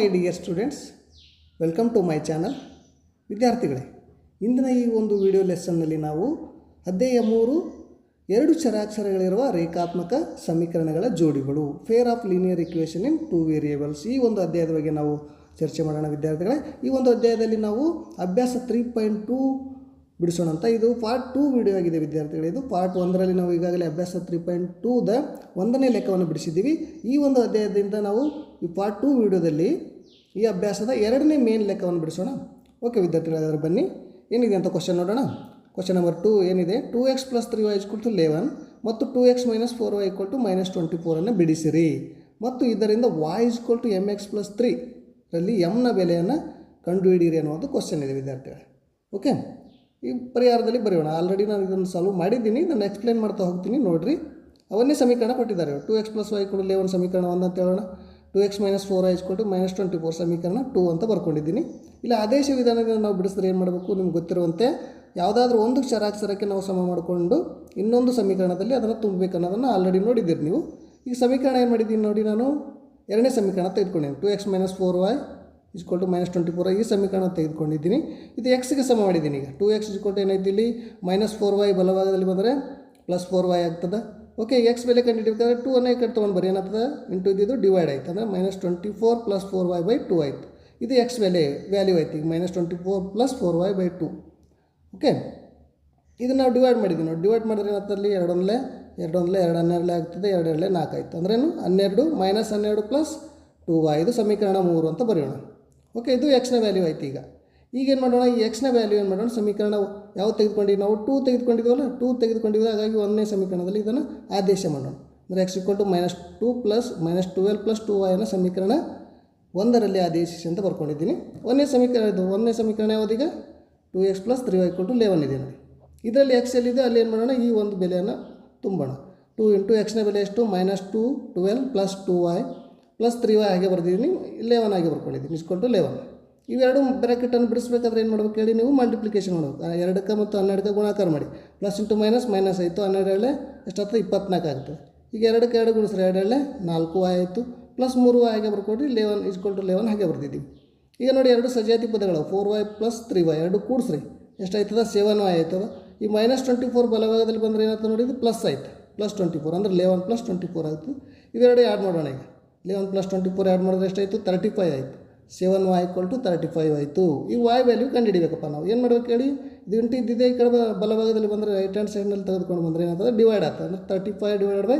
My dear students, welcome to my channel. ವಿದ್ಯಾರ್ಥಿಗಳೇ, ಇಂದಿನ ಈ ಒಂದು ವಿಡಿಯೋ ಲೆಸನ್ನಲ್ಲಿ ನಾವು ಅಧ್ಯಾಯ ಮೂರು, ಎರಡು ಚರಾಕ್ಷರಗಳಿರುವ ರೇಖಾತ್ಮಕ ಸಮೀಕರಣಗಳ ಜೋಡಿಗಳು pair of linear equation in two variables ಈ ಒಂದು ಅಧ್ಯಾಯದ ಬಗ್ಗೆ ನಾವು ಚರ್ಚೆ ಮಾಡೋಣ ವಿದ್ಯಾರ್ಥಿಗಳೇ. ಈ ಒಂದು ಅಧ್ಯಾಯದಲ್ಲಿ ನಾವು ಅಭ್ಯಾಸ ತ್ರೀ ಪಾಯಿಂಟ್ ಟೂ ಬಿಡಿಸೋಣ ಅಂತ. ಇದು ಪಾರ್ಟ್ ಟೂ ವಿಡಿಯೋ ಆಗಿದೆ ವಿದ್ಯಾರ್ಥಿಗಳೇ. ಇದು ಪಾರ್ಟ್ ಒಂದರಲ್ಲಿ ನಾವು ಈಗಾಗಲೇ ಅಭ್ಯಾಸ ತ್ರೀ ಪಾಯಿಂಟ್ ಟೂದ ಒಂದನೇ ಲೆಕ್ಕವನ್ನು ಬಿಡಿಸಿದ್ದೀವಿ. ಈ ಒಂದು ಅಧ್ಯಾಯದಿಂದ ನಾವು ಈ ಪಾರ್ಟ್ ಟೂ ವಿಡಿಯೋದಲ್ಲಿ ಈ ಅಭ್ಯಾಸದ ಎರಡನೇ ಮೇನ್ ಲೆಕ್ಕವನ್ನು ಬಿಡಿಸೋಣ. ಓಕೆ ವಿದ್ಯಾರ್ಥಿಗಳಾದ್ರೆ ಬನ್ನಿ. ಏನಿದೆ ಅಂತ ಕ್ವಶನ್ ನೋಡೋಣ. ಕ್ವಶನ್ ನಂಬರ್ ಟೂ ಏನಿದೆ? Two x plus three y equal to eleven ಮತ್ತು two x minus four y equal to minus twenty ಫೋರನ್ನು ಬಿಡಿಸಿರಿ. ಮತ್ತು ಇದರಿಂದ y equal to m x plus three ರಲ್ಲಿ ಎಮ್ನ ಬೆಲೆಯನ್ನು ಕಂಡುಹಿಡಿಯಿರಿ ಅನ್ನೋದು ಕ್ವಶನ್ ಇದೆ ವಿದ್ಯಾರ್ಥಿಗಳೇ. ಓಕೆ ಈ ಪರಿಹಾರದಲ್ಲಿ ಬರೆಯೋಣ. ಆಲ್ರೆಡಿ ನಾನು ಇದನ್ನು ಸಾಲ್ವ್ ಮಾಡಿದ್ದೀನಿ. ನಾನು ಎಕ್ಸ್ಪ್ಲೇನ್ ಮಾಡ್ತಾ ಹೋಗ್ತೀನಿ. ನೋಡಿರಿ. ಅವನ್ನೇ ಸಮೀಕರಣ ಕೊಟ್ಟಿದ್ದಾರೆ. ಟು ಎಕ್ಸ್ ಪ್ಲಸ್ ವೈ ಕೊಡಲಿ ಒಂದು ಸಮೀಕರಣ ಅಂತ ಹೇಳೋಣ. Two x minus four y ಕೊಟ್ಟು ಮೈನಸ್ ಟ್ವೆಂಟಿ ಫೋರ್ ಸಮೀಕರಣ ಟು ಅಂತ ಬರ್ಕೊಂಡಿದ್ದೀನಿ. ಇಲ್ಲ ಆದೇಶ ವಿಧಾನಗಳನ್ನು ನಾವು ಬಿಡಿಸಿದ್ರೆ ಏನು ಮಾಡಬೇಕು ನಿಮ್ಗೆ ಗೊತ್ತಿರುವಂತೆ ಯಾವುದಾದ್ರೂ ಒಂದು ಚರಾಕ್ಷರಕ್ಕೆ ನಾವು ಸಮ ಮಾಡಿಕೊಂಡು ಇನ್ನೊಂದು ಸಮೀಕರಣದಲ್ಲಿ ಅದನ್ನು ತುಂಬಬೇಕು ಅನ್ನೋದನ್ನು ಆಲ್ರೆಡಿ ನೋಡಿದ್ದೀರಿ ನೀವು. ಈಗ ಸಮೀಕರಣ ಏನು ಮಾಡಿದ್ದೀನಿ ನೋಡಿ ನಾನು. ಎರಡನೇ ಸಮೀಕರಣ ತೆಗೆದುಕೊಂಡಿದ್ದೀನಿ. Two x minus four y equal to minus twenty four ಈ ಸಮೀಕರಣ ತೆಗೆದುಕೊಂಡಿದ್ದೀನಿ. ಇದು ಎಕ್ಸ್ಗೆ ಸಮ ಮಾಡಿದ್ದೀನಿ ಈಗ. ಟು ಎಕ್ಸ್ ಇಸ್ಕೊಟ್ಟು ಏನೈತಿ ಇಲ್ಲಿ? ಮೈನಸ್ ಫೋರ್ ವೈ ಬಲಭಾಗದಲ್ಲಿ ಬಂದರೆ ಪ್ಲಸ್ ಫೋರ್ ವೈ ಆಗ್ತದೆ. ಓಕೆ ಎಕ್ಸ್ ಬೆಲೆ ಕಂಡುಹಿಡಿಬೇಕಾದ್ರೆ ಟೂ ಅನ್ನ ಈ ತೊಗೊಂಡು ಬರೀ ಏನಾಗ್ತದೆ? ಇಂಟು ಇದ್ದಿದ್ದು ಡಿವೈಡ್ ಆಯ್ತು. ಅಂದರೆ minus twenty four plus four y by two ಆಯಿತು. ಇದು ಎಕ್ಸ್ ಬೆಲೆ ವ್ಯಾಲ್ಯೂ ಆಯ್ತು. ಈಗ minus twenty four plus four y by two okay ಇದನ್ನು ನಾವು ಡಿವೈಡ್ ಮಾಡಿದ್ವಿ. ನಾವು ಡಿವೈಡ್ ಮಾಡಿದ್ರೆ ಏನಾಗ್ತದಲ್ಲಿ ಎರಡೊಂದಲೇ ಎರಡೊಂದಲೇ ಎರಡು ಹನ್ನೆರಡಲೇ ಆಗ್ತದೆ ಎರಡು ಎರಡಲೇ ನಾಲ್ಕು ಆಯಿತು. ಅಂದ್ರೇನು ಹನ್ನೆರಡು ಮೈನಸ್ ಹನ್ನೆರಡು ಪ್ಲಸ್ ಟೂ ವೈ ಇದು ಸಮೀಕರಣ ಮೂರು ಅಂತ ಬರೆಯೋಣ. ಓಕೆ ಇದು ಎಕ್ಸ್ನ ವ್ಯಾಲ್ಯೂ ಆಯ್ತು ಈಗ. ಈಗ ಏನು ಮಾಡೋಣ? ಈ ಎಕ್ಸ್ನ ವ್ಯಾಲ್ಯೂ ಏನು ಮಾಡೋಣ? ಸಮೀಕರಣ ಯಾವ್ದು ತೆಗೆದುಕೊಂಡಿವಿ ನಾವು ಟೂ ತೆಗೆದುಕೊಂಡಿದ್ವಲ್ಲ ಟೂ ತೆಗೆದುಕೊಂಡಿದ್ವಿ ಹಾಗಾಗಿ ಒಂದನೇ ಸಮೀಕರಣದಲ್ಲಿ ಇದನ್ನು ಆದೇಶ ಮಾಡೋಣ. ಅಂದರೆ x equal to minus two plus minus twelve plus two ವೈನ ಸಮೀಕರಣ ಒಂದರಲ್ಲಿ ಆದೇಶಿಸಿ ಅಂತ ಬರ್ಕೊಂಡಿದ್ದೀನಿ. ಒಂದನೇ ಸಮೀಕರಣ ಇದು, ಒಂದನೇ ಸಮೀಕರಣ ಯಾವುದೀಗ two x plus three y ಕೊಟ್ಟು ಲೆವೆನ್ ಇದೆ ನೋಡಿ. ಇದರಲ್ಲಿ ಎಕ್ಸ್ ಎಲ್ಲಿದೆ, ಅಲ್ಲಿ ಏನು ಮಾಡೋಣ, ಈ ಒಂದು ಬೆಲೆಯನ್ನು ತುಂಬೋಣ. ಟೂ ಇಂಟು ಎಕ್ಸ್ನ ಬೆಲೆ ಎಷ್ಟು? Minus two twelve plus two y plus three y ಹಾಗೆ ಬರ್ದಿದ್ದೀನಿ ಲೆವೆನ್ ಆಗಿ ಬರ್ಕೊಂಡಿದ್ದೀನಿ ಇಸ್ಕೊಲ್ ಟು ಲೆವೆನ್ ಇವೆರಡು ಬ್ರ್ಯಾಕೆಟನ್ನು ಬಿಡಿಸ್ಬೇಕಾದ್ರೆ ಏನು ಮಾಡ್ಬೇಕು ಹೇಳಿ ನೀವು ಮಲ್ಟಿಪ್ಲಿಕೇಶನ್ ಮಾಡಬೇಕು ಎರಡಕ್ಕೆ ಮತ್ತು ಹನ್ನೆರಡಕ್ಕೆ ಗುಣಾಕಾರ ಮಾಡಿ. ಪ್ಲಸ್ ಇಂಟು ಮೈನಸ್ ಮೈನಸ್ ಆಯಿತು. ಹನ್ನೆರಡರಲ್ಲೇ ಎಷ್ಟಾಗ್ತದೆ? ಇಪ್ಪತ್ನಾಲ್ಕು ಆಗುತ್ತೆ. ಈಗ ಎರಡಕ್ಕೆ ಎರಡು ಗುಣಿಸ್ರೆ ಎರಡರಲ್ಲೇ ನಾಲ್ಕು ಆಯಿತು. ಪ್ಲಸ್ ಮೂರು ಹಾಗೆ ಬರ್ಕೊಡ್ರಿ. Eleven is equal two eleven ಹಾಗೆ ಬರ್ತಿದ್ದೀವಿ ಈಗ ನೋಡಿ ಎರಡು ಸಜಾತಿ ಪದಗಳು. Four y plus three y ಎರಡು ಕೂಡಿಸ್ರಿ. ಎಷ್ಟಾಯ್ತದ? ಸೆವೆನ್ ವೈ ಆಯ್ತದ. ಈ ಮೈನಸ್ ಟ್ವೆಂಟಿ ಫೋರ್ ಬಲಭಾಗದಲ್ಲಿ ಬಂದರೆ ಏನಾಯ್ತು ನೋಡಿ ಇದು ಪ್ಲಸ್ ಆಯ್ತು. ಪ್ಲಸ್ ಟ್ವೆಂಟಿ ಫೋರ್ ಅಂದರೆ ಲೆವೆನ್ ಪ್ಲಸ್ ಟ್ವೆಂಟಿ ಫೋರ್ ಆಯಿತು. ಇವೆರಡು ಆ್ಯಡ್ ಮಾಡೋಣ ಈಗ. Eleven plus twenty four add ಮಾಡಿದ್ರೆ ಎಷ್ಟಾಯಿತು? ತರ್ಟಿ ಫೈವ್ ಆಯಿತು. Seven y equal to thirty five ಆಯಿತು ಈ ವಾಯ್ ವ್ಯಾಲ್ಯೂ ಕಂಡುಹಿಡಿಬೇಕಪ್ಪ ನಾವು. ಏನು ಮಾಡ್ಬೇಕು ಹೇಳಿ? ಇದು ಇಂಟು ಇದ್ದಿದೆ ಈ ಕಡೆ ಬಲಭಾಗದಲ್ಲಿ ಬಂದರೆ ರೈಟ್ ಹ್ಯಾಂಡ್ ಸೈಡ್ನಲ್ಲಿ ತೆಗೆದುಕೊಂಡು ಬಂದರೆ ಏನಾಗ್ತದೆ? ಡಿವೈಡ್ ಆಗ್ತದೆ. ಅಂದರೆ thirty five divide by